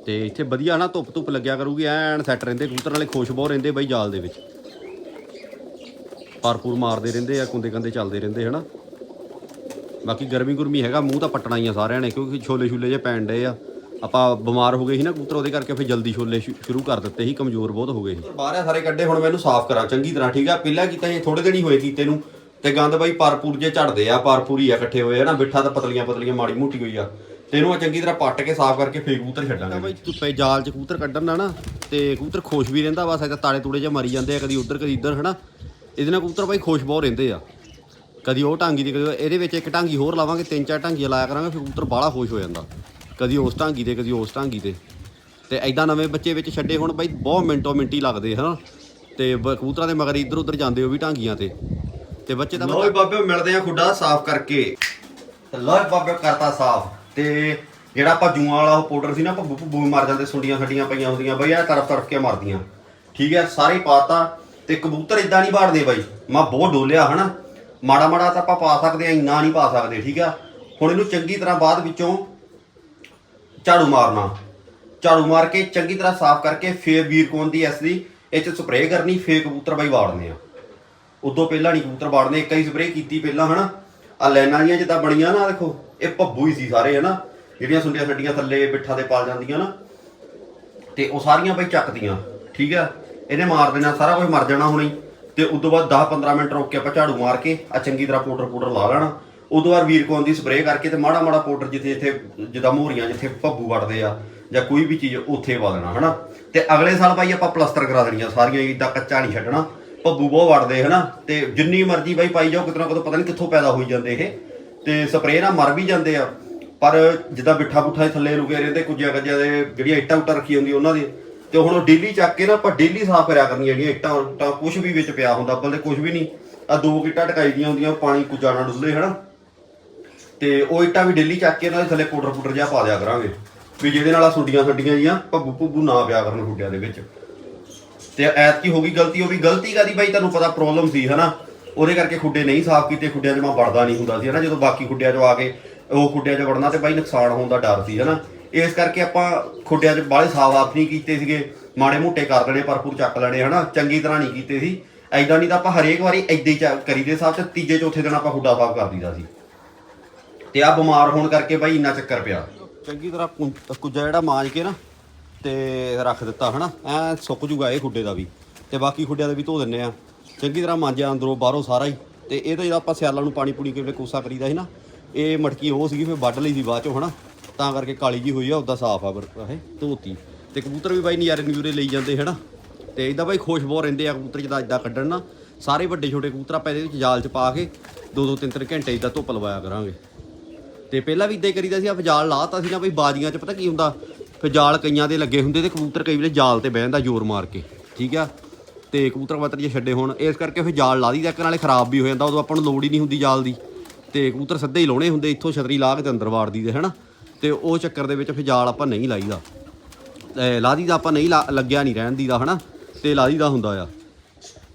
ਤੇ ਇੱਥੇ ਵਧੀਆ ਨਾ ਧੁੱਪ ਧੁੱਪ ਲੱਗਿਆ ਕਰੂਗੀ, ਐਨ ਸੈੱਟ ਰਹਿੰਦੇ, ਕਬੂਤਰ ਨਾਲੇ ਖੁਸ਼ ਬਹੁਤ ਰਹਿੰਦੇ ਬਈ ਜਾਲ ਦੇ ਵਿੱਚ। ਪਰਪੂਰ ਮਾਰਦੇ ਰਹਿੰਦੇ ਆ ਕੁੰਦੇ ਕੰਦੇ ਚੱਲਦੇ ਰਹਿੰਦੇ, ਹਨਾ? ਬਾਕੀ ਗਰਮੀ ਗੁਰਮੀ ਹੈਗਾ ਮੂੰਹ ਤਾਂ ਪੱਟਣਾ ਹੀ ਆ ਸਾਰਿਆਂ ਨੇ ਕਿਉਂਕਿ ਛੋਲੇ ਛੁਲੇ ਜੇ ਪੈਣ ਡਏ ਆ। ਆਪਾਂ ਬਿਮਾਰ ਹੋ ਗਏ ਸੀ ਨਾ ਕਬੂਤਰ ਉਹਦੇ ਕਰਕੇ ਫਿਰ ਜਲਦੀ ਛੋਲੇ ਸ਼ੁ- ਸ਼ੁਰੂ ਕਰ ਦਿੱਤੇ ਸੀ ਕਮਜ਼ੋਰ ਬਹੁਤ ਹੋ ਗਏ ਸੀ। ਬਾਹਰ ਆ ਸਾਰੇ ਕੱਢੇ ਹੁਣ ਮੈਨੂੰ ਸਾਫ਼ ਕਰਾਂ ਚੰਗੀ ਤਰ੍ਹਾਂ ਠੀਕ ਆ? ਪਹਿਲਾਂ ਕੀਤਾ ਇਹ ਥੋੜੇ ਦਿਨ ਹੀ ਹੋਏ ਕੀਤੇ ਨੂੰ ਤੇ ਗੰਦ ਬਾਈ ਪਰਪੂਰ ਜੇ ਝੜਦੇ ਆ ਪਰਪੂਰ ਹੀ ਆ ਇਕੱਠੇ ਹੋਏ ਆ ਨਾ ਬਿੱਠਾ ਤਾਂ ਪਤਲੀਆਂ ਪਤਲੀਆਂ ਮਾੜੀ ਮੋਟੀ ਹੋਈ ਆ। ਤੇ ਇਹਨੂੰ ਆ ਚੰਗੀ ਤਰ੍ਹਾਂ ਪੱਟ ਕੇ ਸਾਫ਼ ਕਰਕੇ ਫੇਰ ਕਬੂਤਰ ਛੱਡਾਂਗੇ। ਬਾਈ ਧੁੱਪੇ ਜਾਲ 'ਚ ਕਬੂਤਰ ਕੱਢਣ ਨਾਲ ਨਾ ਤੇ ਕਬੂਤਰ ਖੁਸ਼ ਵੀ ਰਹਿੰਦਾ ਬਸ ਐਦਾਂ ਤਾੜੇ ਤੂੜੇ ਜਿਹਾ ਮਰੀ ਜਾਂਦੇ ਆ ਕਦੀ ਉੱਧਰ ਕਦੀ ਇੱਧਰ ਹਨਾ? ਇਹਦੇ ਨਾਲ ਕਬੂਤਰ ਬਾਈ ਖੁਸ਼ ਬਹੁਤ ਰਹਿੰਦੇ ਆ। ਕਦੀ ਉਹ ਟਾਂਗੀ ਦੀ ਕਦੀ ਉਹ- ਇਹਦੇ ਵਿੱਚ ਇੱਕ ਟਾਂਗੀ ਹੋਰ ਲਾਵਾਂਗੇ ਤਿੰਨ ਚਾਰ ਟਾਂਗੀਆਂ ਲਾਇਆ ਕਰਾਂਗੇ ਫਿਰ ਕਬੂਤਰ ਬਾਹਲਾ ਖੁਸ਼ ਹੋ ਜਾਂਦਾ। ਕਦੀ ਉਸ ਟਾਂਗੀ ਤੇ ਕਦੀ ਉਸ ਟਾਂਗੀ ਤੇ ਤੇ ਐਦਾਂ ਨਵੇਂ ਬੱਚੇ ਵਿੱਚ ਛੱਡੇ ਹੁਣ ਬਾਈ ਬਹੁਤ ਮਿੰਟੋ ਮਿੰਟੀ ਲੱਗਦੇ ਹਨਾ? ਤੇ ਬ- ਕਬੂਤਰਾਂ ਦੇ ਮਗਰ ਇੱਧਰ ਉੱਧਰ ਜਾਂਦੇ ਉਹ ਵੀ ਟਾਂਗੀਆਂ ਤੇ। ਤੇ ਬੱਚੇ ਤਾਂ ਲੋਏ ਬਾਬੇ ਮਿਲਦੇ ਆ ਖੁੱਡਾ ਸਾਫ਼ ਕਰਕੇ। ਤੇ ਲੋਏ ਬਾਬੇ ਕਰਤਾ ਸਾਫ਼। ਤੇ ਜਿਹੜਾ ਆਪਾਂ ਜੂਆਂ ਵਾਲਾ ਉਹ ਪਾਊਡਰ ਸੀ ਨਾ ਭੱਬੂ ਭੱਬੂ ਮਰ ਜਾਂਦੇ ਸੁੰਡੀਆਂ ਛੱਡੀਆਂ ਪਈਆਂ ਹੁੰਦੀਆਂ ਬਈ ਇਹ ਤਰਫ ਤਰਫ ਕੇ ਮਰਦੀਆਂ। ਠੀਕ ਹੈ ਸਾਰੇ ਹੀ ਪਾਤਾ। ਤੇ ਕਬੂਤਰ ਇਦਾਂ ਨਹੀਂ ਬਾੜਦੇ ਬਾਈ। ਮੈਂ ਬਹੁਤ ਡੋਲਿਆ ਹਨਾ? ਮਾੜਾ ਮਾੜਾ ਤਾਂ ਆਪਾਂ ਪਾ ਸਕਦੇ ਆ ਇੰਨਾ ਨਹੀਂ ਪਾ ਸਕਦੇ, ਠੀਕ ਆ? ਹੁਣ ਇਹਨੂੰ ਚੰਗੀ ਤਰ੍ਹਾਂ ਬਾਅਦ ਵਿੱਚੋਂ ਝਾੜੂ ਮਾਰਨਾ। ਝਾੜੂ ਮਾਰ ਕੇ ਚੰਗੀ ਤਰ੍ਹਾਂ ਸਾਫ਼ ਕਰਕੇ ਫੇਰ ਵੀਰਕੋਨ ਦੀ ਐਸ ਦੀ? ਇਹ ਚ ਸਪਰੇਅ ਕਰਨੀ, ਫੇਰ ਕਬੂਤਰ ਬਾਈ ਵਾੜਨੇ ਆ। ਉਦੋਂ ਪਹਿਲਾਂ ਨਹੀਂ ਕਬੂਤਰ ਵਾੜਨੇ, ਇੱਕ ਹੀ ਸਪਰੇਅ ਕੀਤੀ ਪਹਿਲਾਂ, ਹਨਾ? ਆ ਲੈਨਾਂ ਜੀਆਂ ਜਿੱਦਾਂ ਬਣੀਆਂ ਨਾ, ਦੇਖੋ, ਇਹ ਭੱਬੂ ਹੀ ਸੀ ਸਾਰੇ, ਹਨਾ? ਜਿਹੜੀਆਂ ਸੁੰਡੀਆਂ ਛੱਡੀਆਂ ਥੱਲੇ ਬਿੱਠਾ ਤੇ ਪਾਲ ਜਾਂਦੀਆਂ ਨਾ ਤੇ ਉਹ ਸਾਰੀਆਂ ਬਈ ਚੱਕਦੀਆਂ, ਠੀਕ ਆ? ਇਹਨੇ ਮਾਰ ਦੇਣਾ, ਸਾਰਾ ਕੁਝ ਮਰ ਜਾਣਾ ਹੁਣੇ। ਤੇ ਤੋਂ ਬਾਅਦ 10-15 ਮਿੰਟ ਰੋਕ ਕੇ ਆਪਾਂ ਝਾੜੂ ਮਾਰ ਕੇ ਆ ਚੰਗੀ ਤਰ੍ਹਾਂ ਪਾਊਡਰ ਪਾਊਡਰ ਲਾ ਲੈਣਾ। ਉਦੋਂ ਬਾਅਦ ਵੀਰਕੋਨ ਦੀ ਸਪਰੇਅ ਕਰਕੇ ਤੇ ਮਾੜਾ ਮਾੜਾ ਪਾਊਡਰ ਜਿੱਥੇ ਜਿੱਥੇ ਜਿੱਦਾਂ ਮੋਹਰੀਆਂ ਜਿੱਥੇ ਭੱਬੂ ਵੜਦੇ ਆ ਜਾਂ ਕੋਈ ਵੀ ਚੀਜ਼ ਉੱਥੇ ਪਾ ਦੇਣਾ, ਹਨਾ? ਤੇ ਅਗਲੇ ਸਾਲ ਭਾਈ ਆਪਾਂ ਪਲਸਤਰ ਕਰਾ ਦੇਣੀਆਂ ਸਾਰੀਆਂ ਇਦਾਂ ਕੱਚਾ ਨਹੀਂ ਛੱਡਣਾ। ਭੱਬੂ ਬਹੁਤ ਵੜਦੇ, ਹਨਾ? ਤੇ ਜਿੰਨੀ ਮਰਜ਼ੀ ਭਾਈ ਪਾਈ ਜਾਓ, ਕਿਤਨਾ ਕਦੋਂ ਪਤਾ ਨਹੀਂ ਕਿੱਥੋਂ ਪੈਦਾ ਹੋਈ ਜਾਂਦੇ ਇਹ। ਤੇ ਸਪਰੇਅ ਨਾਲ ਮਰ ਵੀ ਜਾਂਦੇ ਆ। ਪਰ ਜਿੱਦਾਂ ਬਿੱਠਾ ਬੁੱਠਾ ਦੇ ਥੱਲੇ ਲੁਕੇ ਰਹਿੰਦੇ ਕੁਝਿਆ ਗੱਜਿਆ ਦੇ ਜਿਹੜੀਆਂ ਇੱਟਾਂ ਉੱਟਾਂ ਰੱਖੀ ਹੁੰਦੀ ਉਹਨਾਂ ਦੀ ਤੇ ਹੁਣ ਉਹ ਡੇਲੀ ਚੱਕ ਕੇ ਨਾ ਆਪਾਂ ਡੇਲੀ ਸਾਫ਼ ਕਰਿਆ ਕਰਨੀਆਂ ਜਿਹੜੀਆਂ ਇੱਟਾਂ ਉੱਟਾਂ ਕੁਝ ਵੀ ਵਿੱਚ ਪਿਆ ਹੁੰਦਾ ਅੱਬਲ ਕੁਝ ਵੀ ਨਹੀਂ। ਆ ਦੋ ਇੱਟਾਂ ਟਕਾਈ ਦੀਆਂ ਹੁੰਦੀਆਂ ਪਾਣੀ ਕੁਝਾ ਨਾ ਡੁੱਲੇ ਹਨਾ? ਤੇ ਉਹ ਇੱਟਾਂ ਵੀ ਡੇਲੀ ਚੱਕ ਕੇ ਇਹਨਾਂ ਦੇ ਥੱਲੇ ਪਾਊਡਰ ਪਾਊਡਰ ਜਿਹਾ ਪਾ ਦਿਆ ਕਰਾਂਗੇ, ਵੀ ਜਿਹਦੇ ਨਾਲ ਆ ਸੁੰਡੀਆਂ ਸੁੰਡੀਆਂ ਜੀਆਂ ਭੱਬੂ ਭੁੱਬੂ ਨਾ ਪਿਆ ਕਰਨ ਖੁੱਡਿਆਂ ਦੇ ਵਿੱਚ। ਤੇ ਐਤ ਕੀ ਹੋ ਗਈ ਗਲਤੀ, ਉਹ ਵੀ ਗਲਤੀ ਕਾਦੀ ਬਾਈ, ਤੁਹਾਨੂੰ ਪਤਾ ਪ੍ਰੋਬਲਮ ਸੀ, ਹਨਾ? ਉਹਦੇ ਕਰਕੇ ਖੁੱਡੇ ਨਹੀਂ ਸਾਫ਼ ਕੀਤੇ, ਖੁੱਡਿਆਂ 'ਚ ਮੈਂ ਵੜਦਾ ਨਹੀਂ ਹੁੰਦਾ ਸੀ, ਹਨਾ? ਜਦੋਂ ਬਾਕੀ ਖੁੱਡਿਆਂ 'ਚੋਂ ਆ ਕੇ ਉਹ ਖੁੱਡਿਆਂ 'ਚ ਵੜਨਾ ਤੇ ਬਾਈ ਨੁਕਸਾਨ ਹੋਣ ਦਾ ਡਰ ਸੀ, ਹਨਾ? ਇਸ ਕਰਕੇ ਆਪਾਂ ਖੁੱਡਿਆਂ 'ਚ ਬਾਹਲੇ ਸਾਫ਼ ਆਪ ਨਹੀਂ ਕੀਤੇ ਸੀਗੇ। ਮਾੜੇ ਮੋਟੇ ਕਰ ਲੈਣੇ, ਭਰਪੂਰ ਚੱਕ ਲੈਣੇ, ਹਨਾ? ਚੰਗੀ ਤਰ੍ਹਾਂ ਨਹੀਂ ਕੀਤੇ ਸੀ। ਐਦਾਂ ਨਹੀਂ ਤਾਂ ਆਪਾਂ ਹਰੇਕ ਵਾਰੀ ਐਦਾਂ ਹੀ ਚੱਕ- ਕਰੀਦੇ ਸਾਫ਼ ਤੇ ਤੀਜੇ, ਚੌਥੇ ਦਿਨ ਆਪਾਂ ਖੁੱਡਾ ਸਾਫ਼ ਕਰ ਦਈਦਾ ਸੀ। ਤੇ ਆ ਬਿਮਾਰ ਹੋਣ ਕਰਕੇ ਬਾਈ ਇੰਨਾ ਚੱਕਰ ਪਿਆ। ਚੰਗੀ ਤਰ੍ਹਾਂ ਕੁੰ- ਕੁੱਜਾ ਜਿਹੜਾ ਮਾਂਜ ਕੇ ਨਾ, ਤੇ ਰੱਖ ਦਿੱਤਾ, ਹਨਾ? ਐ ਸੁੱਕ ਜੂਗਾ ਇਹ ਖੁੱਡੇ ਦਾ ਵੀ। ਤੇ ਬਾਕੀ ਖੁੱਡਿਆਂ ਦਾ ਵੀ ਧੋ ਦਿੰਨੇ ਆ ਚੰਗੀ ਤਰ੍ਹਾਂ ਮਾਂਜਿਆ ਅੰਦਰੋਂ ਬਾਹਰੋਂ ਸਾਰਾ ਹੀ। ਤੇ ਇਹ ਤਾਂ ਜਿਹੜਾ ਆਪਾਂ ਸਿਆਲਾਂ ਨੂੰ ਪਾਣੀ ਪੂਣੀ ਕਿਵੇਂ ਕੋਸਾ ਕਰੀਦਾ ਸੀ ਨਾ, ਇਹ ਮਟਕੀ ਉਹ ਸੀਗੀ, ਫਿਰ ਵੱਢ ਲਈ ਸੀ ਬਾਅਦ ਚੋਂ, ਹਨਾ? ਤਾਂ ਕਰਕੇ ਕਾਲੀ ਜੀ ਹੋਈ ਆ ਉਦਾਂ ਸਾਫ਼ ਆ ਪਰ ਇਹ ਧੋਤੀ। ਤੇ ਕਬੂਤਰ ਵੀ ਬਾਈ ਨਜ਼ਾਰੇ ਨਜ਼ੂਰੇ ਲਈ ਜਾਂਦੇ, ਹਨਾ? ਤੇ ਇਦਾਂ ਬਾਈ ਖੁਸ਼ ਬਹੁਤ ਰਹਿੰਦੇ ਆ ਕਬੂਤਰ ਜਦੋਂ ਇਦਾਂ ਕੱਢਣ ਨਾ। ਸਾਰੇ ਵੱਡੇ ਛੋਟੇ ਕਬੂਤਰ ਆਪਾਂ ਇਹਦੇ ਵਿੱਚ ਜਾਲ 'ਚ ਪਾ ਕੇ ਦੋ ਦੋ ਤਿੰਨ ਤਿੰਨ ਘੰਟੇ ਇਦਾਂ ਧੁੱਪ ਲਵਾਇਆ ਕਰਾਂਗੇ। ਤੇ ਪਹਿਲਾਂ ਵੀ ਇਦਾਂ ਹੀ ਕਰੀਦਾ ਸੀ ਆ ਜਾਲ ਲਾਤਾ ਸੀ ਨਾ ਬਈ ਬਾਜੀਆਂ 'ਚ, ਪਤਾ ਕੀ ਹੁੰਦਾ? ਫਿਰ ਜਾਲ ਕਈਆਂ ਦੇ ਲੱਗੇ ਹੁੰਦੇ ਤੇ ਕਬੂਤਰ ਕਈ ਵੇਲੇ ਜਾਲ ਤੇ ਬਹਿ ਜਾਂਦਾ ਜ਼ੋਰ ਮਾਰ ਕੇ, ਠੀਕ ਆ? ਤੇ ਕਬੂਤਰ ਕਬੂਤਰ ਜੇ ਛੱਡੇ ਹੋਣ, ਇਸ ਕਰਕੇ ਫਿਰ ਜਾਲ ਲਾ ਦੀਦਾ ਇੱਕ ਨਾਲੇ ਖਰਾਬ ਵੀ ਹੋ ਜਾਂਦਾ, ਉਦੋਂ ਆਪਾਂ ਨੂੰ ਲੋੜ ਹੀ ਨਹੀਂ ਹੁੰਦੀ ਜਾਲ ਦੀ। ਤੇ ਕਬੂਤਰ ਸਿੱਧੇ ਹੀ ਲਾਉਣੇ ਹੁੰਦੇ, ਇੱਥੋਂ ਛਤਰੀ ਲਾ ਕੇ ਤੇ ਅੰਦਰ ਵਾੜ ਦੀਦੇ ਹਨਾ? ਤੇ ਉਹ ਚੱਕਰ ਦੇ ਵਿੱਚ ਫਿਰ ਜਾਲ ਆਪਾਂ ਨਹੀਂ ਲਾਈਦਾ। ਤੇ ਲਾ ਦੀਦਾ ਆਪਾਂ ਨਹੀਂ ਲਾ- ਲੱਗਿਆ ਨਹੀਂ ਰਹਿਣ ਦੀ ਦੀਦਾ, ਹਨਾ? ਤੇ ਲਾ ਦੀਦਾ ਹੁੰਦਾ ਆ।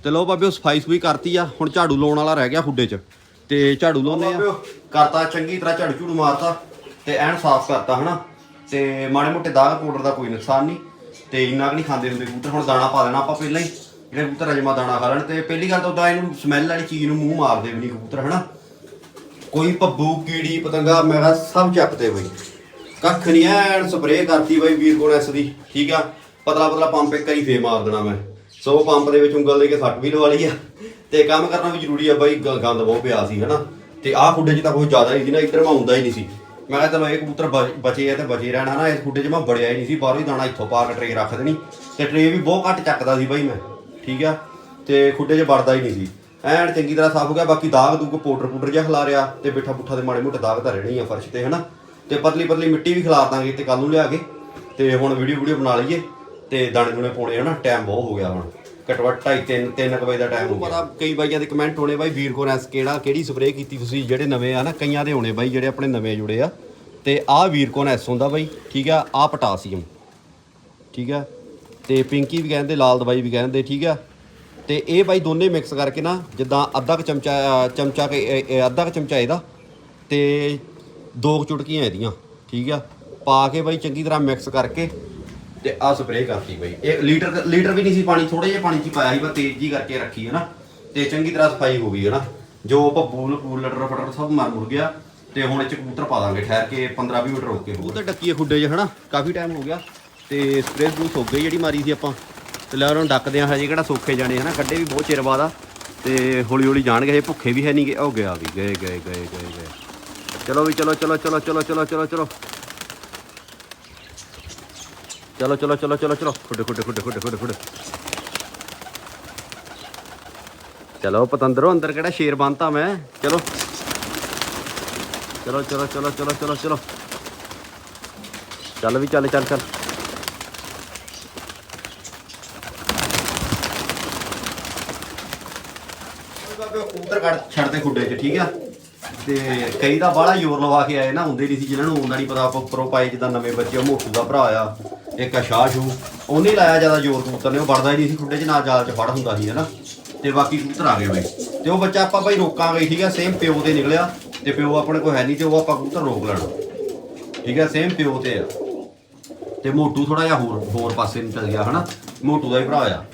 ਤੇ ਲੋ ਬਾਬਿਓ ਸਫ਼ਾਈ ਸੁਈ ਕਰਤੀ ਆ। ਹੁਣ ਝਾੜੂ ਲਾਉਣ ਵਾਲਾ ਰਹਿ ਗਿਆ ਖੁੱਡੇ 'ਚ। ਤੇ ਝਾੜੂ ਲਾਉਂਦੇ ਆ। ਕਰਤਾ, ਚੰਗੀ ਤਰ੍ਹਾਂ ਝਾੜੂ ਝੂੜੂ ਮਾਰਤਾ। ਤੇ ਐਨ ਸਾਫ਼ ਕਰਤਾ, ਹਨਾ? ਤੇ ਮਾੜੇ ਮੋਟੇ ਦਾਗ ਪਾਊਡਰ ਦਾ ਕੋਈ ਨੁਕਸਾਨ ਨਹੀਂ। ਤੇ ਇੰਨਾ ਕੁ ਨਹੀਂ ਖਾਂਦੇ ਹੁੰਦੇ ਕਬੂਤਰ। ਹੁਣ ਦਾਣਾ ਪਾ ਦੇਣਾ ਆਪਾਂ ਪਹਿਲਾਂ ਹੀ। ਜਿਹੜੇ ਕਬੂਤਰ ਅਜਮਾ ਦਾਣਾ ਖਾ ਲੈਣ ਤੇ ਪਹਿਲੀ ਗੱਲ ਤਾਂ ਉਦਾਂ ਇਹਨੂੰ ਸਮੈਲ ਵਾਲੀ ਚੀਜ਼ ਨੂੰ ਮੂੰਹ ਮਾਰਦੇ ਵੀ ਨਹੀਂ ਕਬੂਤਰ, ਹਨਾ? ਕੋਈ ਪੱਬੂ ਕੀੜੀ, ਪਤੰਗਾ, ਮੈਂ ਕਿਹਾ ਸਭ ਚੱਕਦੇ ਬਈ। ਕੱਖ ਨਹੀਂ ਐਨ ਸਪਰੇਅ ਕਰਤੀ ਬਾਈ ਵੀਰ ਕੋਲ ਐਸ ਦੀ, ਠੀਕ ਆ? ਪਤਲਾ ਪਤਲਾ ਪੰਪ ਇੱਕ ਵਾਰੀ ਫੇਰ ਮਾਰ ਦੇਣਾ ਮੈਂ। ਸੋ ਪੰਪ ਦੇ ਵਿੱਚ ਉਂਗਲ ਦੇ ਕੇ ਸੱਟ ਵੀ ਲਵਾ ਲਈ ਆ। ਤੇ ਕੰਮ ਕਰਨਾ ਵੀ ਜ਼ਰੂਰੀ ਆ ਬਾਈ, ਗ- ਗੰਦ ਬਹੁਤ ਪਿਆ ਸੀ, ਹਨਾ? ਤੇ ਆਹ ਖੁੱਡੇ 'ਚ ਤਾਂ ਕੋਈ ਜ਼ਿਆਦਾ ਹੀ ਸੀ ਨਾ, ਇੱਧਰ ਮੈਂ ਆਉਂਦਾ ਹੀ ਨਹੀਂ ਸੀ। ਮੈਂ ਕਿਹਾ ਚਲੋ ਇਹ ਕਬੂਤਰ ਬ- ਬਚੇ ਆ ਤੇ ਬਚੇ ਰਹਿਣਾ ਨਾ, ਇਸ ਖੁੱਡੇ 'ਚ ਮੈਂ ਵੜਿਆ ਹੀ ਨਹੀਂ ਸੀ, ਬਾਹਰੋਂ ਹੀ ਦਾਣਾ ਇੱਥੋਂ ਪਾ ਕੇ ਟਰੇ ਰੱਖ ਦੇਣੀ। ਤੇ ਟਰੇ ਵੀ ਬਹੁਤ ਘੱਟ ਚੱਕਦਾ ਸੀ ਬਾਈ ਮੈਂ, ਠੀਕ ਆ? ਤੇ ਖੁੱਡੇ 'ਚ ਵੜਦਾ ਹੀ ਨਹੀਂ ਸੀ। ਐਨ ਚੰਗੀ ਤਰ੍ਹਾਂ ਸਾਫ਼ ਹੋ ਗਿਆ, ਬਾਕੀ ਦਾਗ ਦੂਗ ਪਾਊਡਰ ਪੂਡਰ ਜਿਹਾ ਖਿਲਾ ਰਿਆ ਤੇ ਬਿੱਠਾ ਪੁੱਠਾ ਦੇ ਮਾੜੇ ਮੋਟੇ ਦਾਗ ਤਾਂ ਰਹਿਣੇ ਹੀ ਆ ਫਰਸ਼ ਤੇ, ਹਨਾ? ਤੇ ਪਤਲੀ ਪਤਲੀ ਮਿੱਟੀ ਵੀ ਖਿਲਾਰ ਦਾਂਗੇ ਤੇ ਕੱਲ ਨੂੰ ਲਿਆ ਕੇ। ਤੇ ਹੁਣ ਵੀਡੀਓ ਵੀਡੀਓ ਬਣਾ ਲਈਏ ਤੇ ਦਾਣੇ ਦੂਣੇ ਪਾਉਣੇ ਹਨਾ ਟਾਈਮ ਬਹੁਤ ਹੋ ਗਿਆ ਹੁਣ। ਘਟਵਟ 2:30 3 3 ਵਜੇ ਦਾ ਟਾਈਮ ਹੋ ਗਿਆ। ਪਤਾ ਕਈ ਬਾਈਆਂ ਦੇ ਕਮੈਂਟ ਹੋਣੇ ਬਾਈ ਵੀਰ ਕੋਲ ਐਸ ਕਿਹੜਾ ਕਿਹੜੀ ਸਪਰੇਅ ਕੀਤੀ ਤੁਸੀਂ? ਜਿਹੜੇ ਨਵੇਂ ਆ ਨਾ ਕਈਆਂ ਦੇ ਹੋਣੇ ਬਾਈ ਜਿਹੜੇ ਆਪਣੇ ਨਵੇਂ ਜੁੜੇ ਆ। ਤੇ ਆਹ ਵੀਰ ਕੋਲ ਐਸ ਹੁੰਦਾ ਬਾਈ ਠੀਕ ਆ ਆਹ ਪਟਾਸੀਅਮ ਠੀਕ ਆ? ਤੇ ਪਿੰਕੀ ਵੀ ਕਹਿੰਦੇ ਲਾਲ ਦਵਾਈ ਵੀ ਕਹਿੰਦੇ ਠੀਕ ਆ? ਤੇ ਇਹ ਬਾਈ ਦੋਨੇ ਮਿਕਸ ਕਰਕੇ ਨਾ ਜਿੱਦਾਂ ਅੱਧਾ ਕੁ ਚਮਚਾ ਚਮਚਾ ਕੇ ਅੱਧਾ ਕੁ ਚਮਚਾ ਇਹਦਾ। ਤੇ ਦੋ ਕੁ ਚੁਟਕੀਆਂ ਇਹਦੀਆਂ, ਠੀਕ ਆ? ਪਾ ਕੇ ਬਾਈ ਚੰਗੀ ਤਰ੍ਹਾਂ ਮਿਕਸ ਕਰਕੇ ਤੇ ਆ ਸਪਰੇਅ ਕਰਤੀ ਬਾਈ। ਇਹ ਲੀਟਰ ਲੀਟਰ ਵੀ ਨਹੀਂ ਸੀ ਪਾਣੀ ਥੋੜੇ ਜਿਹਾ ਪਾਣੀ ਚ ਪਾਇਆ ਸੀ ਪਰ ਤੇਜ਼ ਜੀ ਕਰਕੇ ਰੱਖੀ ਹੈ ਨਾ। ਤੇ ਚੰਗੀ ਤਰ੍ਹਾਂ ਸਫ਼ਾਈ ਹੋ ਗਈ ਹੈ ਨਾ। ਜੋ ਭੱਬੂ ਪੂਲ ਲਟਰ, ਫਟਰ ਸਭ ਮਰ ਮੁਰ ਗਿਆ। ਤੇ ਹੁਣ ਇਹ ਚ ਕਬੂਤਰ ਪਾ ਦਾਂਗੇ, ਠਹਿਰ ਕੇ 15 20 ਮਿੰਟ ਰੋਕ ਕੇ ਉਹ ਤਾਂ ਡੱਕੀਏ ਖੁੱਡੇ 'ਚ, ਹਨਾ? ਕਾਫੀ ਟਾਈਮ ਹੋ ਗਿਆ। ਤੇ ਸਪਰੇਅ ਸਪਰੂ ਸੁੱਕ ਗਈ ਜਿਹੜੀ ਮਾਰੀ ਸੀ ਆਪਾਂ। ਤੇ ਲੈ ਉਹਨਾਂ ਡੱਕਦੇ ਆ ਹਜੇ ਕਿਹੜਾ ਸੌਖੇ ਜਾਣੇ, ਹਨਾ? ਕੱਢੇ ਵੀ ਬਹੁਤ ਚਿਰ ਬਾਅਦ ਆ। ਤੇ ਹੌਲੀ ਹੌਲੀ ਜਾਣਗੇ, ਹਜੇ ਭੁੱਖੇ ਵੀ ਹੈ ਨਹੀਂ ਗਏ ਉਹ ਗਿਆ ਵੀ, ਗਏ ਗਏ ਗਏ ਗਏ ਗਏ। ਚਲੋ ਵੀ ਚਲੋ ਚਲੋ ਚਲੋ ਚਲੋ ਚਲੋ ਚਲੋ ਚਲੋ ਚਲੋ ਚਲੋ ਚਲੋ ਚਲੋ ਚਲੋ ਖੁੱਡੇ ਖੁੱਡੇ ਖੁੱਡੇ ਖੁੱਡੇ ਖੁੱਡੇ ਖੁੱਡੇ ਚਲੋ ਪਤੰਦਰੋ ਅੰਦਰ ਕਿਹੜਾ ਸ਼ੇਰ ਬੰਨਤਾ ਮੈਂ ਚਲੋ ਚਲੋ ਚਲੋ ਚਲੋ ਚਲੋ ਚਲੋ ਚਲੋ ਚੱਲ ਵੀ ਚੱਲ ਚੱਲ ਚੱਲ ਕਬੂਤਰ ਕੱਢ ਛੱਡਦੇ ਖੁੱਡੇ 'ਚ ਠੀਕ ਆ ਤੇ ਕਈ ਤਾਂ ਬਾਹਲਾ ਜ਼ੋਰ ਲਵਾ ਕੇ ਆਏ ਨਾ, ਹੁੰਦੇ ਨਹੀਂ ਸੀ ਜਿਨ੍ਹਾਂ ਨੂੰ ਆਉਂਦਾ ਨਹੀਂ ਪਤਾ ਆਪਾਂ ਉੱਪਰੋਂ ਪਾਏ ਜਿੱਦਾਂ ਨਵੇਂ ਬੱਚੇ, ਉਹ ਮੋਟੂ ਦਾ ਭਰਾ ਆ, ਇੱਕ ਆ ਸ਼ਾਹ ਉਹਨੇ ਲਾਇਆ ਜ਼ਿਆਦਾ ਜ਼ੋਰ ਕਬੂਤਰ ਨੇ, ਉਹ ਵੜਦਾ ਹੀ ਨਹੀਂ ਸੀ ਖੁੱਡੇ 'ਚ, ਨਾ ਜਾਲ 'ਚ ਫੜ ਹੁੰਦਾ ਸੀ, ਹਨਾ? ਤੇ ਬਾਕੀ ਕਬੂਤਰ ਆ ਗਏ ਬਈ। ਤੇ ਉਹ ਬੱਚਾ ਆਪਾਂ ਬਾਈ ਰੋਕਾਂਗੇ ਠੀਕ ਆ? ਸੇਮ ਪਿਓ ਤੇ ਨਿਕਲਿਆ, ਤੇ ਪਿਓ ਆਪਣੇ ਕੋਲ ਹੈ ਨਹੀਂ ਤੇ ਉਹ ਆਪਾਂ ਕਬੂਤਰ ਰੋਕ ਲੈਣਾ। ਠੀਕ ਆ? ਸੇਮ ਪਿਓ ਤੇ ਆ। ਤੇ ਮੋਟੂ ਥੋੜਾ ਜਿਹਾ ਹੋਰ ਹੋਰ ਪਾਸੇ ਨੂੰ ਚੱਲ ਗਿਆ, ਹਨਾ? ਮੋਟੂ ਦਾ ਹੀ ਭਰਾ ਆ।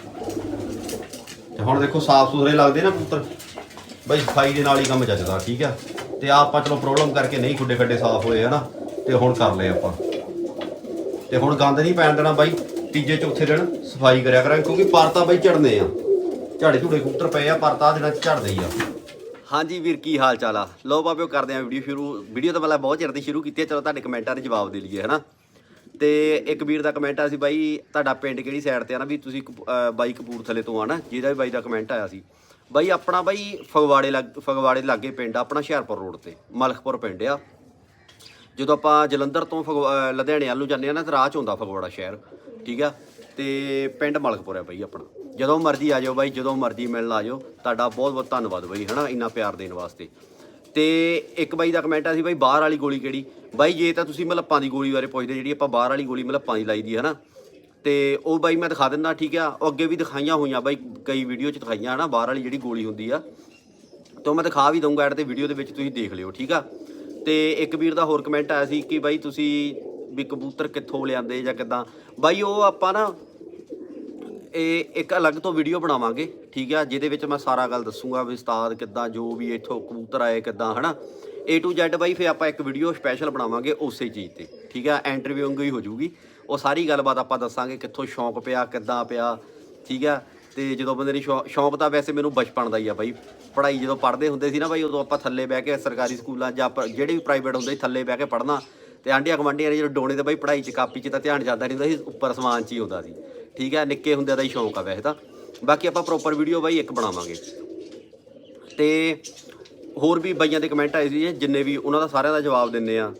ਤੇ ਹੁਣ ਦੇਖੋ ਸਾਫ਼ ਸੁਥਰੇ ਲੱਗਦੇ ਨਾ ਕਬੂਤਰ। ਬਈ ਸਫ਼ਾਈ ਦੇ ਨਾਲ ਹੀ ਕੰਮ ਚੱਜਦਾ, ਠੀਕ ਆ? ਤੇ ਆਪਾਂ ਚਲੋ ਪ੍ਰੋਬਲਮ ਕਰਕੇ ਨਹੀਂ ਖੁੱਡੇ ਖੱਡੇ ਸਾਫ਼ ਹੋਏ, ਹਨਾ? ਤੇ ਹੁਣ ਕਰ ਲਏ ਆਪਾਂ। ਤੇ ਹੁਣ ਗੰਦ ਨਹੀਂ ਪੈਣ ਦੇਣਾ ਬਾਈ, ਤੀਜੇ ਚੌਥੇ ਦਿਨ ਸਫ਼ਾਈ ਕਰਿਆ ਕਰਾਂਗੇ, ਕਿਉਂਕਿ ਪਰਤਾਂ ਬਾਈ ਝੜਨੇ ਆ। ਝਾੜੇ ਝੂੜੇ ਕਬੂਤਰ ਪਏ ਆ, ਪਰਤਾ ਦਿਨਾਂ ਚ ਝੜਦੇ ਹੀ ਆ। ਹਾਂਜੀ ਵੀਰ, ਕੀ ਹਾਲ ਚਾਲ ਆ? ਲੋ ਬਾਬਿਓ ਕਰਦੇ ਆ ਵੀਡੀਓ ਸ਼ੁਰੂ। ਵੀਡੀਓ ਤਾਂ ਪਹਿਲਾਂ ਬਹੁਤ ਚਿਰ ਦੀ ਸ਼ੁਰੂ ਕੀਤੀ ਹੈ ਚਲੋ ਤੁਹਾਡੇ ਕਮੈਂਟਾਂ ਦੇ ਜਵਾਬ ਦੇ ਲਈਏ, ਹਨਾ? ਤੇ ਇੱਕ ਵੀਰ ਦਾ ਕਮੈਂਟ ਆਇਆ ਸੀ ਬਾਈ, ਤੁਹਾਡਾ ਪਿੰਡ ਕਿਹੜੀ ਸਾਈਡ ਤੇ ਆ ਨਾ, ਵੀ ਤੁਸੀਂ ਕਪੂ- ਅਹ ਬਾਈ ਕਪੂਰਥਲੇ ਤੋਂ ਆ ਨਾ, ਜਿਹਦਾ ਵੀ ਬਾਈ ਦਾ ਕਮੈਂਟ ਆਇਆ ਸੀ। ਬਾਈ, ਆਪਣਾ ਬਾਈ ਫਗਵਾੜੇ ਲੱਗ, ਫਗਵਾੜੇ ਲਾਗੇ ਪਿੰਡ ਆ, ਆਪਣਾ ਹੁਸ਼ਿਆਰਪੁਰ ਰੋਡ ਤੇ ਮਲਖਪੁਰ ਪਿੰਡ ਆ। ਜਦੋਂ ਆਪਾਂ ਜਲੰਧਰ ਤੋਂ ਫਗਵਾ- ਅਹ ਲੁਧਿਆਣੇ ਵੱਲ ਨੂੰ ਜਾਂਦੇ ਆ ਨਾ, ਤਾਂ ਰਾਹ ਚ ਹੁੰਦਾ ਫਗਵਾੜਾ ਸ਼ਹਿਰ, ਠੀਕ ਆ? ਤੇ ਪਿੰਡ ਮਲਕਪੁਰ ਆ ਬਾਈ ਆਪਣਾ। ਜਦੋਂ ਮਰਜ਼ੀ ਆ ਜਾਓ ਬਾਈ, ਜਦੋਂ ਮਰਜ਼ੀ ਮਿਲਣ ਆ ਜਾਓ, ਤੁਹਾਡਾ ਬਹੁਤ ਬਹੁਤ ਧੰਨਵਾਦ ਬਾਈ, ਹਨਾ, ਇੰਨਾ ਪਿਆਰ ਦੇਣ ਵਾਸਤੇ। ਤੇ ਇੱਕ ਬਾਈ ਦਾ ਕਮੈਂਟ ਆ ਸੀ ਬਾਈ, ਬਾਹਰ ਵਾਲੀ ਗੋਲੀ ਕਿਹੜੀ? ਬਾਈ, ਜੇ ਤਾਂ ਤੁਸੀਂ ਮਲੱਪਾਂ ਦੀ ਗੋਲੀ ਬਾਰੇ ਪੁੱਛਦੇ, ਜਿਹੜੀ ਆਪਾਂ ਬਾਹਰ ਵਾਲੀ ਗੋਲੀ ਮਲੱਪਾਂ ਦੀ ਲਾਈ ਦੀ ਹੈ ਨਾ, ਤੇ ਉਹ ਬਾਈ ਮੈਂ ਦਿਖਾ ਦਿੰਦਾ, ਠੀਕ ਆ? ਉਹ ਅੱਗੇ ਵੀ ਦਿਖਾਈਆਂ ਹੋਈਆਂ ਬਾਈ, ਕਈ ਵੀਡੀਓ ਚ ਦਿਖਾਈਆਂ, ਹਨਾ? ਬਾਹਰ ਵਾਲੀ ਜਿਹੜੀ ਗੋਲੀ ਹੁੰਦੀ ਆ, ਤੋਂ ਮੈਂ ਦਿਖਾ ਵੀ ਦਊਂਗਾ, ਐਡ ਤੇ ਵੀਡੀਓ ਦੇ ਵਿੱਚ ਤੁਸੀਂ ਦੇਖ ਲਿਓ, ਠੀਕ ਆ? ਤੇ ਇੱਕ ਵੀਰ ਦਾ ਹੋਰ ਕਮੈਂਟ ਆਇਆ ਸੀ ਕਿ ਬਾਈ, ਤੁਸੀਂ ਵੀ ਕਬੂਤਰ ਕਿੱਥੋਂ ਲਿਆਂਦੇ ਜਾਂ ਕਿਦਾਂ? ਬਾਈ, ਉਹ ਆਪਾਂ ਨਾ, ਇਹ ਇੱਕ ਅਲੱਗ ਤੋਂ ਵੀਡੀਓ ਬਣਾਵਾਂਗੇ, ਠੀਕ ਆ? ਜਿਹਦੇ ਵਿੱਚ ਮੈਂ ਸਾਰਾ ਗੱਲ ਦੱਸੂਗਾ ਵੀ ਉਸਤਾਦ ਕਿੱਦਾਂ, ਜੋ ਵੀ ਇੱਥੋਂ ਕਬੂਤਰ ਆਏ ਕਿੱਦਾਂ, ਹਨਾ? A to Z ਬਾਈ ਫਿਰ ਆਪਾਂ ਇੱਕ ਵੀਡੀਓ ਸਪੈਸ਼ਲ ਬਣਾਵਾਂਗੇ ਉਸੇ ਚੀਜ਼ ਤੇ, ਠੀਕ ਆ? ਇੰਟਰਵਿਊ ਵਾਂਗੂ ਹੀ ਹੋ ਜਾਊਗੀ। ਉਹ ਸਾਰੀ ਗੱਲਬਾਤ ਆਪਾਂ ਦੱਸਾਂਗੇ ਕਿੱਥੋਂ ਸ਼ੌਂਕ ਪਿਆ, ਕਿੱਦਾਂ ਪਿਆ, ਠੀਕ ਆ? ਤੇ ਜਦੋਂ ਬੰਦੇ ਦੀ ਸ਼ੌ- ਸ਼ੌਂਕ ਤਾਂ ਵੈਸੇ ਮੈਨੂੰ ਬਚਪਨ ਦਾ ਹੀ ਆ ਬਾਈ। ਪੜ੍ਹਾਈ ਜਦੋਂ ਪੜ੍ਹਦੇ ਹੁੰਦੇ ਸੀ ਨਾ ਬਾਈ, ਉਦੋਂ ਆਪਾਂ ਥੱਲੇ ਬਹਿ ਕੇ ਸਰਕਾਰੀ ਸਕੂਲਾਂ ਜਾਂ ਜਿਹੜੇ ਵੀ ਪ੍ਰਾਈਵੇਟ ਹੁੰਦੇ ਸੀ ਥੱਲੇ ਬਹਿ ਕੇ ਪੜ੍ਹਨਾ। ਤੇ ਆਂਢੀਆਂ ਗੁਆਂਢੀਆਂ ਨੇ ਜਦੋਂ ਡੋਣੇ ਤੇ ਬਾਈ ਪੜ੍ਹਾਈ 'ਚ ਕਾਪੀ 'ਚ ਤਾਂ ਧਿਆਨ ਜਾਂਦਾ ਨਹੀਂ ਹੁੰਦਾ ਸੀ, ਉੱਪਰ ਅਸਮਾਨ 'ਚ ਹੀ ਹੁੰਦਾ ਸੀ। ਠੀਕ ਹੈ ਨਿੱਕੇ ਹੁੰਦੇ ਦਾ ਹੀ ਸ਼ੌਂਕ ਆ ਵੈਸੇ ਤਾਂ। ਬਾਕੀ ਆਪਾਂ ਪ੍ਰੋਪਰ ਵੀਡੀਓ ਬਾਈ ਇੱਕ ਬਣਾਵਾਂਗੇ। ਤੇ ਹੋਰ ਵੀ ਬਾਈਆਂ ਦੇ ਕਮੈਂਟ ਆਏ ਸੀ ਜਿੰਨੇ ਵੀ ਉਹਨਾਂ ਦਾ ਸਾਰਿਆਂ ਦਾ ਜਵਾਬ ਦਿੰਨੇ ਆ।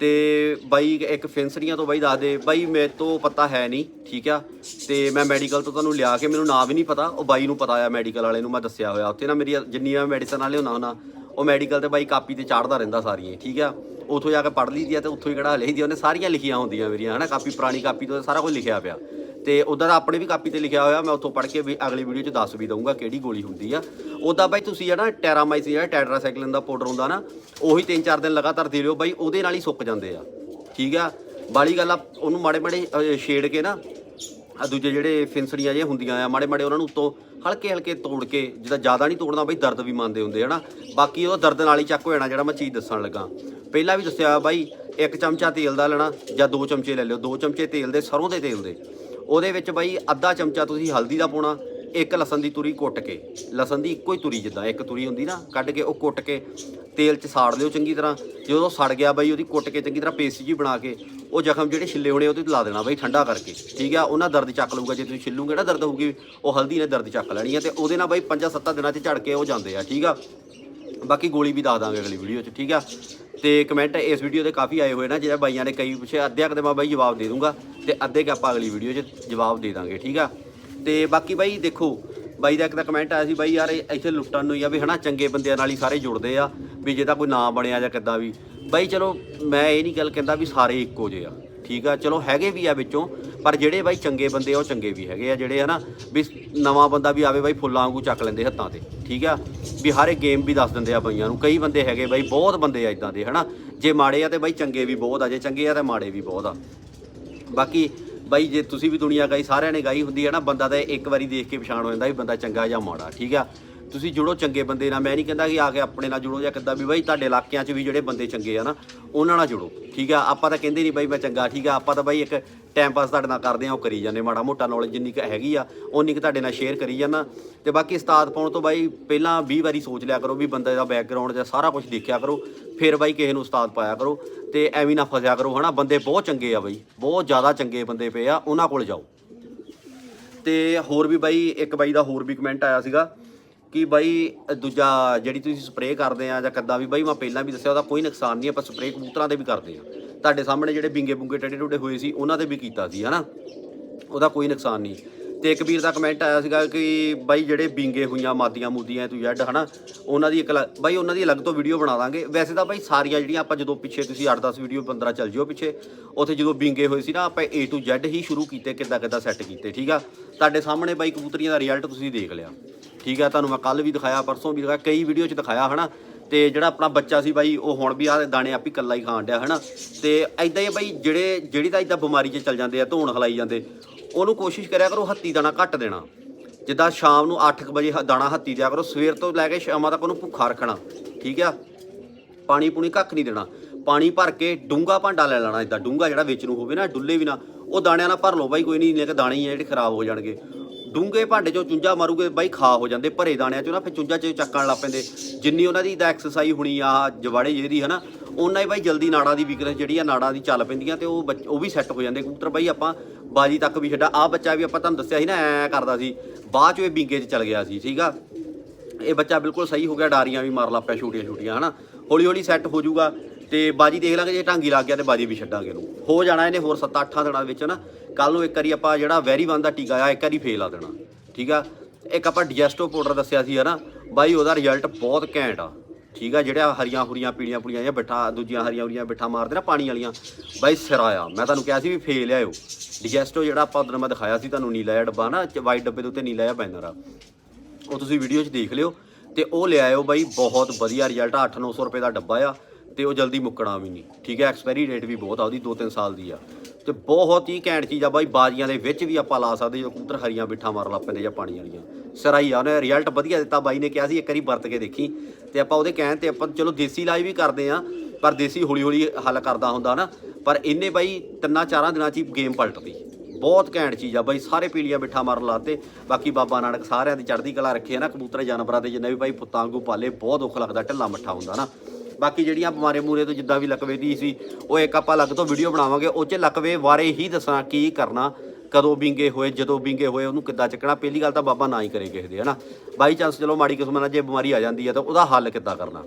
ਤੇ ਬਾਈ ਇੱਕ ਫਿੰਸਰੀਆਂ ਤੋਂ ਬਾਈ ਦੱਸ ਦੇ, ਬਾਈ ਮੇਰੇ ਤੋਂ ਪਤਾ ਹੈ ਨਹੀਂ, ਠੀਕ ਆ? ਤੇ ਮੈਂ ਮੈਡੀਕਲ ਤੋਂ ਤੁਹਾਨੂੰ ਲਿਆ ਕੇ ਮੈਨੂੰ ਨਾਂ ਵੀ ਨਹੀਂ ਪਤਾ, ਉਹ ਬਾਈ ਨੂੰ ਪਤਾ ਆ ਮੈਡੀਕਲ ਵਾਲੇ ਨੂੰ ਮੈਂ ਦੱਸਿਆ ਹੋਇਆ। ਉੱਥੇ ਨਾ ਮੇਰੀ ਜਿੰਨੀਆਂ ਮੈਡੀਸਨ ਵਾਲੇ ਹੁੰਦਾ ਉਹਨਾਂ ਉਹ ਮੈਡੀਕਲ ਤੇ ਬਾਈ ਕਾਪੀ ਤੇ ਚਾੜਦਾ ਰਹਿੰਦਾ ਸਾਰੀਆਂ, ਠੀਕ ਆ? ਉਥੋਂ ਜਾ ਕੇ ਪੜ੍ਹ ਲਈਦੀ ਆ ਤੇ ਉੱਥੋਂ ਹੀ ਕਢਾ ਲਈਦੀ ਉਹਨੇ ਸਾਰੀਆਂ ਲਿਖੀਆਂ ਹੁੰਦੀਆਂ ਮੇਰੀਆਂ, ਹਨਾ? ਕਾਪੀ, ਪੁਰਾਣੀ ਕਾਪੀ ਤੋਂ ਸਾਰਾ ਕੁਝ ਲਿਖਿਆ ਪਿਆ। ਤੇ ਉਦਾਂ ਦਾ ਆਪਣੇ ਵੀ ਕਾਪੀ ਤੇ ਲਿਖਿਆ ਹੋਇਆ, ਮੈਂ ਉੱਥੋਂ ਪੜ੍ਹ ਕੇ ਵੀ ਅਗਲੀ ਵੀਡੀਓ 'ਚ ਦੱਸ ਵੀ ਦਊਂਗਾ ਕਿਹੜੀ ਗੋਲੀ ਹੁੰਦੀ ਆ। ਉਦਾਂ ਬਾਈ ਤੁਸੀਂ ਜਿਹੜਾ ਟੈਰਾਮਾਈਸਿਨ ਜਿਹੜਾ ਟੈਟਰਾਸਾਈਕਲਿਨ ਦਾ ਪਾਊਡਰ ਹੁੰਦਾ ਨਾ, ਉਹੀ 3-4 ਦਿਨ ਲਗਾਤਾਰ ਦੇ ਲਿਓ ਬਾਈ, ਉਹਦੇ ਨਾਲ ਹੀ ਸੁੱਕ ਜਾਂਦੇ ਆ। ਠੀਕ ਆ? ਬਾਲੀ ਗੱਲ ਆ, ਉਹਨੂੰ ਮਾੜੇ ਮਾੜੇ ਛੇੜ ਕੇ ਨਾ ਆ ਦੂਜੇ ਜਿਹੜੇ ਫਿੰਸੜੀਆਂ ਜੇ ਹੁੰਦੀਆਂ ਆ, ਮਾੜੇ ਮਾੜੇ ਉਹਨਾਂ ਨੂੰ ਉੱਤੋਂ ਹਲਕੇ ਹਲਕੇ ਤੋੜ ਕੇ ਜਿਹਦਾ ਜ਼ਿਆਦਾ ਨਹੀਂ ਤੋੜਨਾ ਬਈ, ਦਰਦ ਵੀ ਮੰਨਦੇ ਹੁੰਦੇ ਹਨਾ ਬਾਕੀ ਉਹ ਦਰਦ ਨਾਲ ਹੀ ਚੱਕ ਹੋ ਜਾਣਾ ਜਿਹੜਾ ਮੈਂ ਚੀਜ਼ ਦੱਸਣ ਲੱਗਾ। ਪਹਿਲਾਂ ਵੀ ਦੱਸਿਆ ਬਾਈ, ਇੱਕ ਚਮਚਾ ਤੇਲ ਦਾ ਲੈਣਾ ਜਾਂ ਦੋ ਚਮਚੇ ਲੈ ਲਿਓ, ਦੋ ਚਮਚੇ ਤੇਲ ਦੇ, ਸਰੋਂ ਦੇ ਤੇਲ ਦੇ। ਉਹਦੇ ਵਿੱਚ ਬਾਈ ਅੱਧਾ ਚਮਚਾ ਤੁਸੀਂ ਹਲਦੀ ਦਾ ਪਾਉਣਾ, ਇੱਕ ਲਸਣ ਦੀ ਤੁਰੀ ਕੁੱਟ ਕੇ। ਲਸਣ ਦੀ ਇੱਕੋ ਹੀ ਤੁਰੀ ਜਿੱਦਾਂ ਇੱਕ ਤੁਰੀ ਹੁੰਦੀ ਨਾ, ਕੱਢ ਕੇ ਉਹ ਕੁੱਟ ਕੇ ਤੇਲ 'ਚ ਸਾੜ ਲਿਓ ਚੰਗੀ ਤਰ੍ਹਾਂ। ਜਦੋਂ ਸੜ ਗਿਆ ਬਾਈ, ਉਹਦੀ ਕੁੱਟ ਕੇ ਚੰਗੀ ਤਰ੍ਹਾਂ ਪੇਸਟ ਜੀ ਬਣਾ ਕੇ, ਉਹ ਜ਼ਖਮ ਜਿਹੜੇ ਛਿੱਲੇ ਹੋਣੇ ਉਹਦੇ ਤੇ ਲਾ ਦੇਣਾ ਬਾਈ ਠੰਡਾ ਕਰਕੇ। ਠੀਕ ਆ? ਉਹਨਾਂ ਦਰਦ ਚੱਕ ਲਊਗਾ, ਜੇ ਤੁਸੀਂ ਛਿੱਲੂਗੇ ਨਾ, ਦਰਦ ਹੋਊਗੀ, ਉਹ ਹਲਦੀ ਨੇ ਦਰਦ ਚੱਕ ਲੈਣੀ ਆ ਤੇ ਉਹਦੇ ਨਾਲ ਬਾਈ 5-7 ਦਿਨਾਂ 'ਚ ਝੜ ਕੇ ਉਹ ਜਾਂਦੇ ਆ। ਠੀਕ ਆ? ਬਾਕੀ ਗੋਲੀ ਵੀ ਦੱਸ ਦਾਂਗੇ ਅਗਲੀ ਵੀਡੀਓ 'ਚ, ਠੀਕ ਆ? ਤੇ ਕਮੈਂਟ ਇਸ ਵੀਡੀਓ ਦੇ ਕਾਫੀ ਆਏ ਹੋਏ ਨਾ, ਜਿਹੜਾ ਬਾਈਆਂ ਨੇ ਕਈ ਪੁੱਛੇ ਅੱਧਿਆਂ ਕਦੇ ਮੈਂ ਬਾਈ ਜਵਾਬ ਦੇ ਦੂੰਗਾ, ਤੇ ਅੱਧੇ ਕਿ ਆਪਾਂ ਅਗਲੀ ਵੀਡੀਓ 'ਚ ਜਵਾਬ ਦੇ ਦਾਂਗੇ, ਠੀਕ ਆ? ਤੇ ਬਾਕੀ ਬਾਈ ਦੇਖੋ, ਬਾਈ ਦਾ ਇੱਕ ਤਾਂ ਕਮੈਂਟ ਆਇਆ ਸੀ, ਬਾਈ ਯਾਰ ਇੱਥੇ ਲੁੱਟਣ ਨੂੰ ਹੀ ਆ ਵੀ ਹਨਾ, ਚੰਗੇ ਬੰਦਿਆਂ ਨਾਲ ਹੀ ਸਾਰੇ ਜੁੜਦੇ ਆ, ਵੀ ਜੇ ਤਾਂ ਕੋਈ ਨਾਂ ਬਣਿਆ ਜਾਂ ਕਿੱਦਾਂ ਵੀ। ਬਾਈ ਚਲੋ, ਮੈਂ ਇਹ ਨਹੀਂ ਗੱਲ ਕਹਿੰਦਾ ਵੀ ਸਾਰੇ ਇੱਕੋ ਜਿਹੇ ਆ, ਠੀਕ ਆ? ਚਲੋ ਹੈਗੇ ਵੀ ਆ ਵਿੱਚੋਂ ਪਰ ਜਿਹੜੇ ਬਾਈ ਚੰਗੇ ਬੰਦੇ ਆ, ਉਹ ਚੰਗੇ ਵੀ ਹੈਗੇ ਆ ਜਿਹੜੇ ਹਨਾ, ਵੀ ਨਵਾਂ ਬੰਦਾ ਵੀ ਆਵੇ ਬਾਈ, ਫੁੱਲਾਂ ਵਾਂਗੂ ਚੱਕ ਲੈਂਦੇ ਹੱਥਾਂ ਤੇ, ਠੀਕ ਆ? ਵੀ ਹਰ ਇੱਕ ਗੇਮ ਵੀ ਦੱਸ ਦਿੰਦੇ ਆ ਬਾਈਆਂ ਨੂੰ। ਕਈ ਬੰਦੇ ਹੈਗੇ ਬਾਈ, ਬਹੁਤ ਬੰਦੇ ਆ ਇਦਾਂ ਦੇ, ਹਨਾ? ਜੇ ਮਾੜੇ ਆ ਤੇ ਬਾਈ ਚੰਗੇ ਵੀ ਬਹੁਤ ਆ, ਜੇ ਚੰਗੇ ਆ ਤੇ ਮਾੜੇ ਵੀ ਬਹੁਤ ਆ। ਬਾਕੀ ਬਾਈ, ਜੇ ਤੁਸੀਂ ਵੀ ਦੁਨੀਆ ਗਾਈ, ਸਾਰਿਆਂ ਨੇ ਗਾਈ ਹੁੰਦੀ ਹੈ ਨਾ, ਬੰਦਾ ਤਾਂ ਇੱਕ ਵਾਰੀ ਦੇਖ ਕੇ ਪਛਾਣ ਹੋ ਜਾਂਦਾ ਵੀ ਬੰਦਾ ਚੰਗਾ ਜਾਂ ਮਾੜਾ, ਠੀਕ ਆ? ਤੁਸੀਂ ਜੁੜੋ ਚੰਗੇ ਬੰਦੇ ਨਾਲ। ਮੈਂ ਨਹੀਂ ਕਹਿੰਦਾ ਕਿ ਆ ਕੇ ਆਪਣੇ ਨਾਲ ਜੁੜੋ ਜਾਂ ਕਿੱਦਾਂ ਵੀ। ਬਾਈ ਤੁਹਾਡੇ ਇਲਾਕਿਆਂ 'ਚ ਵੀ ਜਿਹੜੇ ਬੰਦੇ ਚੰਗੇ ਆ ਨਾ, ਉਹਨਾਂ ਨਾਲ ਜੁੜੋ, ਠੀਕ ਆ? ਆਪਾਂ ਤਾਂ ਕਹਿੰਦੇ ਨਹੀਂ ਬਾਈ ਮੈਂ ਚੰਗਾ, ਠੀਕ ਆ? ਆਪਾਂ ਤਾਂ ਬਾਈ ਇੱਕ ਟਾਈਮ ਪਾਸ ਤੁਹਾਡੇ ਨਾਲ ਕਰਦੇ ਆ, ਉਹ ਕਰੀ ਜਾਂਦੇ ਮਾੜਾ ਮੋਟਾ ਨੌਲੇਜ ਜਿੰਨੀ ਕੁ ਹੈਗੀ ਆ ਉਨੀ ਕੁ ਤੁਹਾਡੇ ਨਾਲ ਸ਼ੇਅਰ ਕਰੀ ਜਾਂਦਾ। ਤੇ ਬਾਕੀ ਉਸਤਾਦ ਪਾਉਣ ਤੋਂ ਬਾਈ ਪਹਿਲਾਂ 20 ਵਾਰੀ ਸੋਚ ਲਿਆ ਕਰੋ ਵੀ ਬੰਦੇ ਦਾ ਬੈਕਗ੍ਰਾਉਂਡ ਜਾਂ ਸਾਰਾ ਕੁਝ ਦੇਖਿਆ ਕਰੋ, ਫਿਰ ਬਾਈ ਕਿਸੇ ਨੂੰ ਉਸਤਾਦ ਪਾਇਆ ਕਰੋ ਤੇ ਐਵੇਂ ਨਾ ਫਸਿਆ ਕਰੋ, ਹਨਾ? ਬੰਦੇ ਬਹੁਤ ਚੰਗੇ ਆ ਬਾਈ, ਬਹੁਤ ਜ਼ਿਆਦਾ ਚੰਗੇ ਬੰਦੇ ਪਏ ਆ, ਉਹਨਾਂ ਕੋਲ ਜਾਓ। ਤੇ ਹੋਰ ਵੀ ਬਾਈ, ਇੱਕ ਬਾਈ ਦਾ ਹੋਰ ਵੀ ਕਮੈਂਟ ਆਇਆ ਸੀਗਾ। ਕਿ ਬਾਈ ਦੂਜਾ ਜਿਹੜੀ ਤੁਸੀਂ ਸਪਰੇਅ ਕਰਦੇ ਆ ਜਾਂ ਕਿੱਦਾਂ ਵੀ, ਬਾਈ ਮੈਂ ਪਹਿਲਾਂ ਵੀ ਦੱਸਿਆ, ਉਹਦਾ ਕੋਈ ਨੁਕਸਾਨ ਨਹੀਂ, ਆਪਾਂ ਸਪਰੇਅ ਕਬੂਤਰਾਂ 'ਤੇ ਵੀ ਕਰਦੇ ਆ। ਤੁਹਾਡੇ ਸਾਹਮਣੇ ਜਿਹੜੇ ਬਿੰਗੇ ਬੁੰਗੇ ਟੇਡੇ ਟੁੱਡੇ ਹੋਏ ਸੀ, ਉਹਨਾਂ ਤੇ ਵੀ ਕੀਤਾ ਸੀ, ਹਨਾ? ਉਹਦਾ ਕੋਈ ਨੁਕਸਾਨ ਨਹੀਂ। ਤੇ ਇੱਕ ਵੀਰ ਦਾ ਕਮੈਂਟ ਆਇਆ ਸੀਗਾ ਕਿ ਬਾਈ ਜਿਹੜੇ ਬਿੰਗੇ ਹੋਈਆਂ, ਮਾਦੀਆਂ ਮੂਦੀਆਂ ਤੂੰ ਜੱਡ, ਹਨਾ? ਉਹਨਾਂ ਦੀ ਇੱਕ ਅਲੱਗ- ਬਾਈ ਉਹਨਾਂ ਦੀ ਅਲੱਗ ਤੋਂ ਵੀਡੀਓ ਬਣਾ ਦਾਂਗੇ। ਵੈਸੇ ਤਾਂ ਬਾਈ ਸਾਰੀਆਂ ਜਿਹੜੀਆਂ ਆਪਾਂ ਜਦੋਂ ਪਿੱਛੇ ਤੁਸੀਂ 8-10 ਵੀਡੀਓ 15 ਚੱਲ ਜਿਓ ਪਿੱਛੇ, ਉੱਥੇ ਜਦੋਂ ਬਿੰਗੇ ਹੋਏ ਸੀ ਨਾ, ਆਪਾਂ A to Z ਹੀ ਸ਼ੁਰੂ ਕੀਤੇ ਕਿੱਦਾਂ ਕਿੱਦਾਂ ਸੈੱਟ ਕੀਤੇ, ਠੀਕ ਆ? ਤੁਹਾਡੇ ਸਾਹਮਣੇ ਬਾਈ ਕਬੂਤਰੀਆਂ ਦਾ ਰਿਜ਼ਲਟ ਤੁਸੀਂ ਦੇਖ ਲਿਆ। ਠੀਕ ਆ, ਤੁਹਾਨੂੰ ਮੈਂ ਕੱਲ ਵੀ ਦਿਖਾਇਆ, ਪਰਸੋਂ ਵੀ ਦਿਖਾਇਆ, ਕਈ ਵੀਡੀਓ 'ਚ ਦਿਖਾਇਆ, ਹਨਾ? ਤੇ ਜਿਹੜਾ ਆਪਣਾ ਬੱਚਾ ਸੀ ਬਾਈ, ਉਹ ਹੁਣ ਵੀ ਆ ਦਾਣੇ ਆਪ ਹੀ ਕੱਲਾ ਹੀ ਖਾਣ ਡਿਆ, ਹਨਾ? ਤੇ ਐਦਾਂ ਹੀ ਬਾਈ, ਜਿਹੜੇ, ਜਿਹੜੀ ਤਾਂ ਇਦਾਂ ਬਿਮਾਰੀ 'ਚ ਚੱਲ ਜਾਂਦੇ ਆ, ਧੋਣ ਖਲਾਈ ਜਾਂਦੇ, ਉਹਨੂੰ ਕੋਸ਼ਿਸ਼ ਕਰਿਆ ਕਰੋ ਹੱਤੀ ਦਾਣਾ ਘੱਟ ਦੇਣਾ। ਜਿੱਦਾਂ ਸ਼ਾਮ ਨੂੰ 8 ਵਜੇ ਦਾਣਾ ਹੱਤੀ ਦਿਆ ਕਰੋ, ਸਵੇਰ ਤੋਂ ਲੈ ਕੇ ਸ਼ਾਮਾਂ ਤੱਕ ਉਹਨੂੰ ਭੁੱਖਾ ਰੱਖਣਾ, ਠੀਕ ਆ? ਪਾਣੀ ਪੂਣੀ ਕੱਖ ਨਹੀਂ ਦੇਣਾ। ਪਾਣੀ ਭਰ ਕੇ ਡੂੰਗਾ ਭਾਂਡਾ ਲੈ ਲੈਣਾ ਇਦਾਂ ਡੂੰਗਾ ਜਿਹੜਾ ਵਿੱਚ ਨੂੰ ਹੋਵੇ ਨਾ, ਡੁੱਲੇ ਵੀ ਨਾ, ਉਹ ਦਾਣਿਆਂ ਨਾਲ ਭਰ ਲਓ ਬਾਈ, ਕੋਈ ਨਹੀਂ ਲੈ ਕੇ ਦਾਣੇ ਹੀ ਆ ਜਿਹੜੇ ਖਰਾਬ ਹੋ ਜਾਣਗੇ। ਡੂੰਗੇ ਭਾਂਡੇ ਚੋਂ ਚੁੰਝਾ ਮਾਰੂਗੇ, ਬਾਈ ਖਾ ਹੋ ਜਾਂਦੇ ਭਰੇ ਦਾਣਿਆਂ ਚੋਂ ਨਾ, ਫਿਰ ਚੁੰਝਾ ਚ ਚੱਕਣ ਲੱਗ ਪੈਂਦੇ। ਜਿੰਨੀ ਉਹਨਾਂ ਦੀ ਦਾ ਐਕਸਰਸਾਈਜ਼ ਹੋਣੀ ਆ, ਜਵਾੜੇ ਜਿਹਦੀ, ਹਨਾ ਉਹਨਾਂ ਹੀ ਬਾਈ ਜਲਦੀ ਨਾੜਾਂ ਦੀ ਵੀਕਨੈਸ ਜਿਹੜੀ ਆ, ਨਾੜਾਂ ਦੀ ਚੱਲ ਪੈਂਦੀਆਂ ਤੇ ਉਹ ਬੱਚ- ਉਹ ਵੀ ਸੈੱਟ ਹੋ ਜਾਂਦੇ। ਕਬੂਤਰ ਬਾਈ ਆਪਾਂ ਬਾਜੀ ਤੱਕ ਵੀ ਛੱਡਾ। ਆ ਬੱਚਾ ਵੀ ਆਪਾਂ ਤੁਹਾਨੂੰ ਦੱਸਿਆ ਸੀ ਨਾ, ਐ ਕਰਦਾ ਸੀ। ਬਾਅਦ ਚ ਇਹ ਬਿੰਗੇ 'ਚ ਚਲ ਗਿਆ ਸੀ, ਠੀਕ ਆ? ਇਹ ਬੱਚਾ ਬਿਲਕੁਲ ਸਹੀ ਹੋ ਗਿਆ, ਡਾਰੀਆਂ ਵੀ ਮਾਰ ਲੱਗ ਪਿਆ ਛੋਟੀਆਂ ਛੋਟੀਆਂ ਹਨਾ? ਹੌਲੀ ਹੌਲੀ ਸੈੱਟ ਹੋ ਜਾਊਗਾ। ਤੇ ਬਾਜੀ ਦੇਖ ਲਾਂਗੇ, ਜੇ ਢਾਂਗੀ ਲੱਗ ਗਿਆ ਤੇ ਬਾਜੀ ਵੀ ਛੱਡਾਂਗੇ ਇਹਨੂੰ। ਹੋ ਜਾਣਾ ਇਹਨੇ ਹੋਰ 7-8 ਦਿਨਾਂ ਵਿੱਚ ਨਾ ਕੱਲ ਨੂੰ ਇੱਕ ਵਾਰੀ ਆਪਾਂ ਜਿਹੜਾ ਵੈਰੀ ਵਨ ਦਾ ਟੀਕਾ ਆ, ਇੱਕ ਵਾਰੀ ਫੇਲ ਆ ਦੇਣਾ, ਠੀਕ ਆ? ਇੱਕ ਆਪਾਂ ਡਿਜੈਸਟੋ ਪਾਊਡਰ ਦੱਸਿਆ ਸੀ, ਹਨਾ? ਬਾਈ, ਉਹਦਾ ਰਿਜ਼ਲਟ ਬਹੁਤ ਘੈਂਟ ਆ, ਠੀਕ ਆ? ਜਿਹੜਾ ਹਰੀਆਂ ਹੁਰੀਆਂ ਪੀੜੀਆਂ ਪੁਲੀਆਂ ਜਾਂ ਬਿੱਠਾ, ਦੂਜੀਆਂ ਹਰੀਆਂ ਹੁਰੀਆਂ ਬਿੱਠਾ ਮਾਰਦੇ ਨਾ ਪਾਣੀ ਵਾਲੀਆਂ, ਬਾਈ ਸਿਰਾ ਆ ਮੈਂ ਤੁਹਾਨੂੰ ਕਿਹਾ ਸੀ ਵੀ ਫੇਲ ਆਇਓ ਡਿਜੈਸਟੋ ਜਿਹੜਾ ਆਪਾਂ ਉਦੋਂ ਮੈਂ ਦਿਖਾਇਆ ਸੀ ਤੁਹਾਨੂੰ, ਨੀਲਾ ਜਿਹਾ ਡੱਬਾ ਨਾ ਵਾਈਟ ਡੱਬੇ ਦੇ ਉੱਤੇ ਨੀਲਾ ਜਿਹਾ ਪੈਂਦਾ ਆ। ਉਹ ਤੁਸੀਂ ਵੀਡੀਓ 'ਚ ਦੇਖ ਲਿਓ ਤੇ ਉਹ ਲਿਆਇਓ ਬਾਈ, ਬਹੁਤ ਵਧੀਆ ਰਿਜ਼ਲਟ ਆ 8-900 ਰੁਪਏ ਦਾ ਡੱਬਾ ਆ। ਤੇ ਉਹ ਜਲਦੀ ਮੁੱਕਣਾ ਵੀ ਨਹੀਂ। ਠੀਕ ਹੈ ਐਕਸਪਾਇਰੀ ਡੇਟ ਵੀ ਬਹੁਤ ਆ, ਉਹਦੀ 2-3 ਸਾਲ ਦੀ ਆ। ਤੇ ਬਹੁਤ ਹੀ ਘੈਂਟ ਚੀਜ਼ ਆ ਬਾਈ, ਬਾਜੀਆਂ ਦੇ ਵਿੱਚ ਵੀ ਆਪਾਂ ਲਾ ਸਕਦੇ ਜਦੋਂ ਕਬੂਤਰ ਹਰੀਆਂ ਬਿੱਠਾ ਮਾਰ ਲੱਗ ਪੈਂਦੇ ਜਾਂ ਪਾਣੀ ਵਾਲੀਆਂ। ਸਰਾਈ ਆ, ਉਹਨੇ ਰਿਜ਼ਲਟ ਵਧੀਆ ਦਿੱਤਾ ਬਾਈ ਨੇ, ਕਿਹਾ ਸੀ ਇੱਕ ਵਾਰੀ ਵਰਤ ਕੇ ਦੇਖੀ। ਤੇ ਆਪਾਂ ਉਹਦੇ ਕਹਿਣ ਤੇ ਆਪਾਂ, ਚਲੋ ਦੇਸੀ ਇਲਾਜ ਵੀ ਕਰਦੇ ਆ ਪਰ ਦੇਸੀ ਹੌਲੀ ਹੌਲੀ ਹੱਲ ਕਰਦਾ ਹੁੰਦਾ ਨਾ। ਪਰ ਇਹਨੇ ਬਾਈ, ਤਿੰਨਾਂ ਚਾਰਾਂ ਦਿਨਾਂ 'ਚ ਹੀ ਗੇਮ ਪਲਟਦੀ। ਬਹੁਤ ਘੈਂਟ ਚੀਜ਼ ਆ ਬਾਈ, ਸਾਰੇ ਪੀਲੀਆਂ ਮਿੱਠਾ ਮਾਰਨ ਲਾਤੇ। ਬਾਕੀ ਬਾਬਾ ਨਾਨਕ ਸਾਰਿਆਂ ਦੀ ਚੜ੍ਹਦੀ ਕਲਾ ਰੱਖੀ ਹੈ ਨਾ, ਕਬੂਤਰ, ਜਾਨਵਰਾਂ ਦੇ ਜਿੰਨੇ ਵੀ ਬਾਈ ਪੁੱਤਾਂ ਵਾਂਗੂ ਪਾਲੇ, ਬਹੁਤ ਔਖ ਲੱਗਦਾ, ਢਿੱਲਾ ਮੱਠਾ ਹੁੰਦਾ ਨਾ। ਬਾਕੀ ਜਿਹੜੀਆਂ ਬਿਮਾਰੀ ਮੂਰੇ ਤੋਂ ਜਿੱਦਾਂ ਵੀ ਲਕਵੇ ਦੀ ਸੀ, ਉਹ ਇੱਕ ਆਪਾਂ ਅਲੱਗ ਤੋਂ ਵੀਡੀਓ ਬਣਾਵਾਂਗੇ, ਉਹ 'ਚ ਲਕਵੇ ਬਾਰੇ ਹੀ ਦੱਸਾਂ ਕੀ ਕਰਨਾ, ਕਦੋਂ ਵਿੰਗੇ ਹੋਏ, ਜਦੋਂ ਵਿੰਗੇ ਹੋਏ, ਉਹਨੂੰ ਕਿੱਦਾਂ ਚੱਕਣਾ। ਪਹਿਲੀ ਗੱਲ ਤਾਂ ਬਾਬਾ ਨਾ ਹੀ ਕਰੇ ਕਿਸੇ ਦੇ ਹਨਾ ਬਾਈ ਚਾਂਸ ਚਲੋ ਮਾੜੀ ਕਿਸਮ ਨਾਲ ਜੇ ਬਿਮਾਰੀ ਆ ਜਾਂਦੀ ਹੈ ਤਾਂ ਉਹਦਾ ਹੱਲ ਕਿੱਦਾਂ ਕਰਨਾ।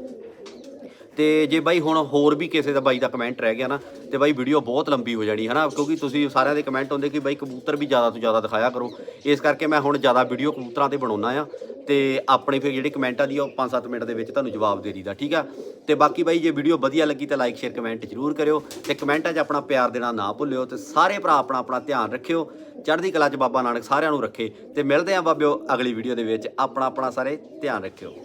ਤੇ ਜੇ ਬਾਈ ਹੁਣ ਹੋਰ ਵੀ ਕਿਸੇ ਦਾ ਬਾਈ ਦਾ ਕਮੈਂਟ ਰਹਿ ਗਿਆ ਨਾ, ਤੇ ਬਾਈ ਵੀਡੀਓ ਬਹੁਤ ਲੰਬੀ ਹੋ ਜਾਣੀ, ਹਨਾ? ਕਿਉਂਕਿ ਤੁਸੀਂ ਸਾਰਿਆਂ ਦੇ ਕਮੈਂਟ ਹੁੰਦੇ ਕਿ ਬਾਈ ਕਬੂਤਰ ਵੀ ਜ਼ਿਆਦਾ ਤੋਂ ਜ਼ਿਆਦਾ ਦਿਖਾਇਆ ਕਰੋ। ਇਸ ਕਰਕੇ ਮੈਂ ਹੁਣ ਜ਼ਿਆਦਾ ਵੀਡੀਓ ਕਬੂਤਰਾਂ ਤੇ ਬਣਾਉਣਾ ਆ, ਤੇ ਆਪਣੇ ਫਿਰ ਜਿਹੜੇ ਕਮੈਂਟਾਂ ਦੀ ਉਹ 5-7 ਮਿੰਟ ਦੇ ਵਿੱਚ ਤੁਹਾਨੂੰ ਜਵਾਬ ਦੇ ਦੀਦਾ ਠੀਕ ਆ? ਤੇ ਬਾਕੀ ਬਾਈ ਜੇ ਵੀਡੀਓ ਵਧੀਆ ਲੱਗੀ ਤਾਂ ਲਾਈਕ ਸ਼ੇਅਰ ਕਮੈਂਟ ਜ਼ਰੂਰ ਕਰਿਓ। ਤੇ ਕਮੈਂਟਾਂ 'ਚ ਆਪਣਾ ਪਿਆਰ ਦੇਣਾ ਨਾ ਭੁੱਲਿਓ ਤੇ ਸਾਰੇ ਭਰਾ ਆਪਣਾ ਆਪਣਾ ਧਿਆਨ ਰੱਖਿਓ। ਚੜ੍ਹਦੀ ਕਲਾ 'ਚ ਬਾਬਾ ਨਾਨਕ ਸਾਰਿਆਂ ਨੂੰ ਰੱਖੇ। ਤੇ ਮਿਲਦੇ ਆਂ ਬਾਬਿਓ ਅਗਲੀ ਵੀਡੀਓ ਦੇ ਵਿੱਚ। ਆਪਣਾ ਆਪਣਾ ਸਾਰੇ ਧਿਆਨ ਰੱਖਿਓ।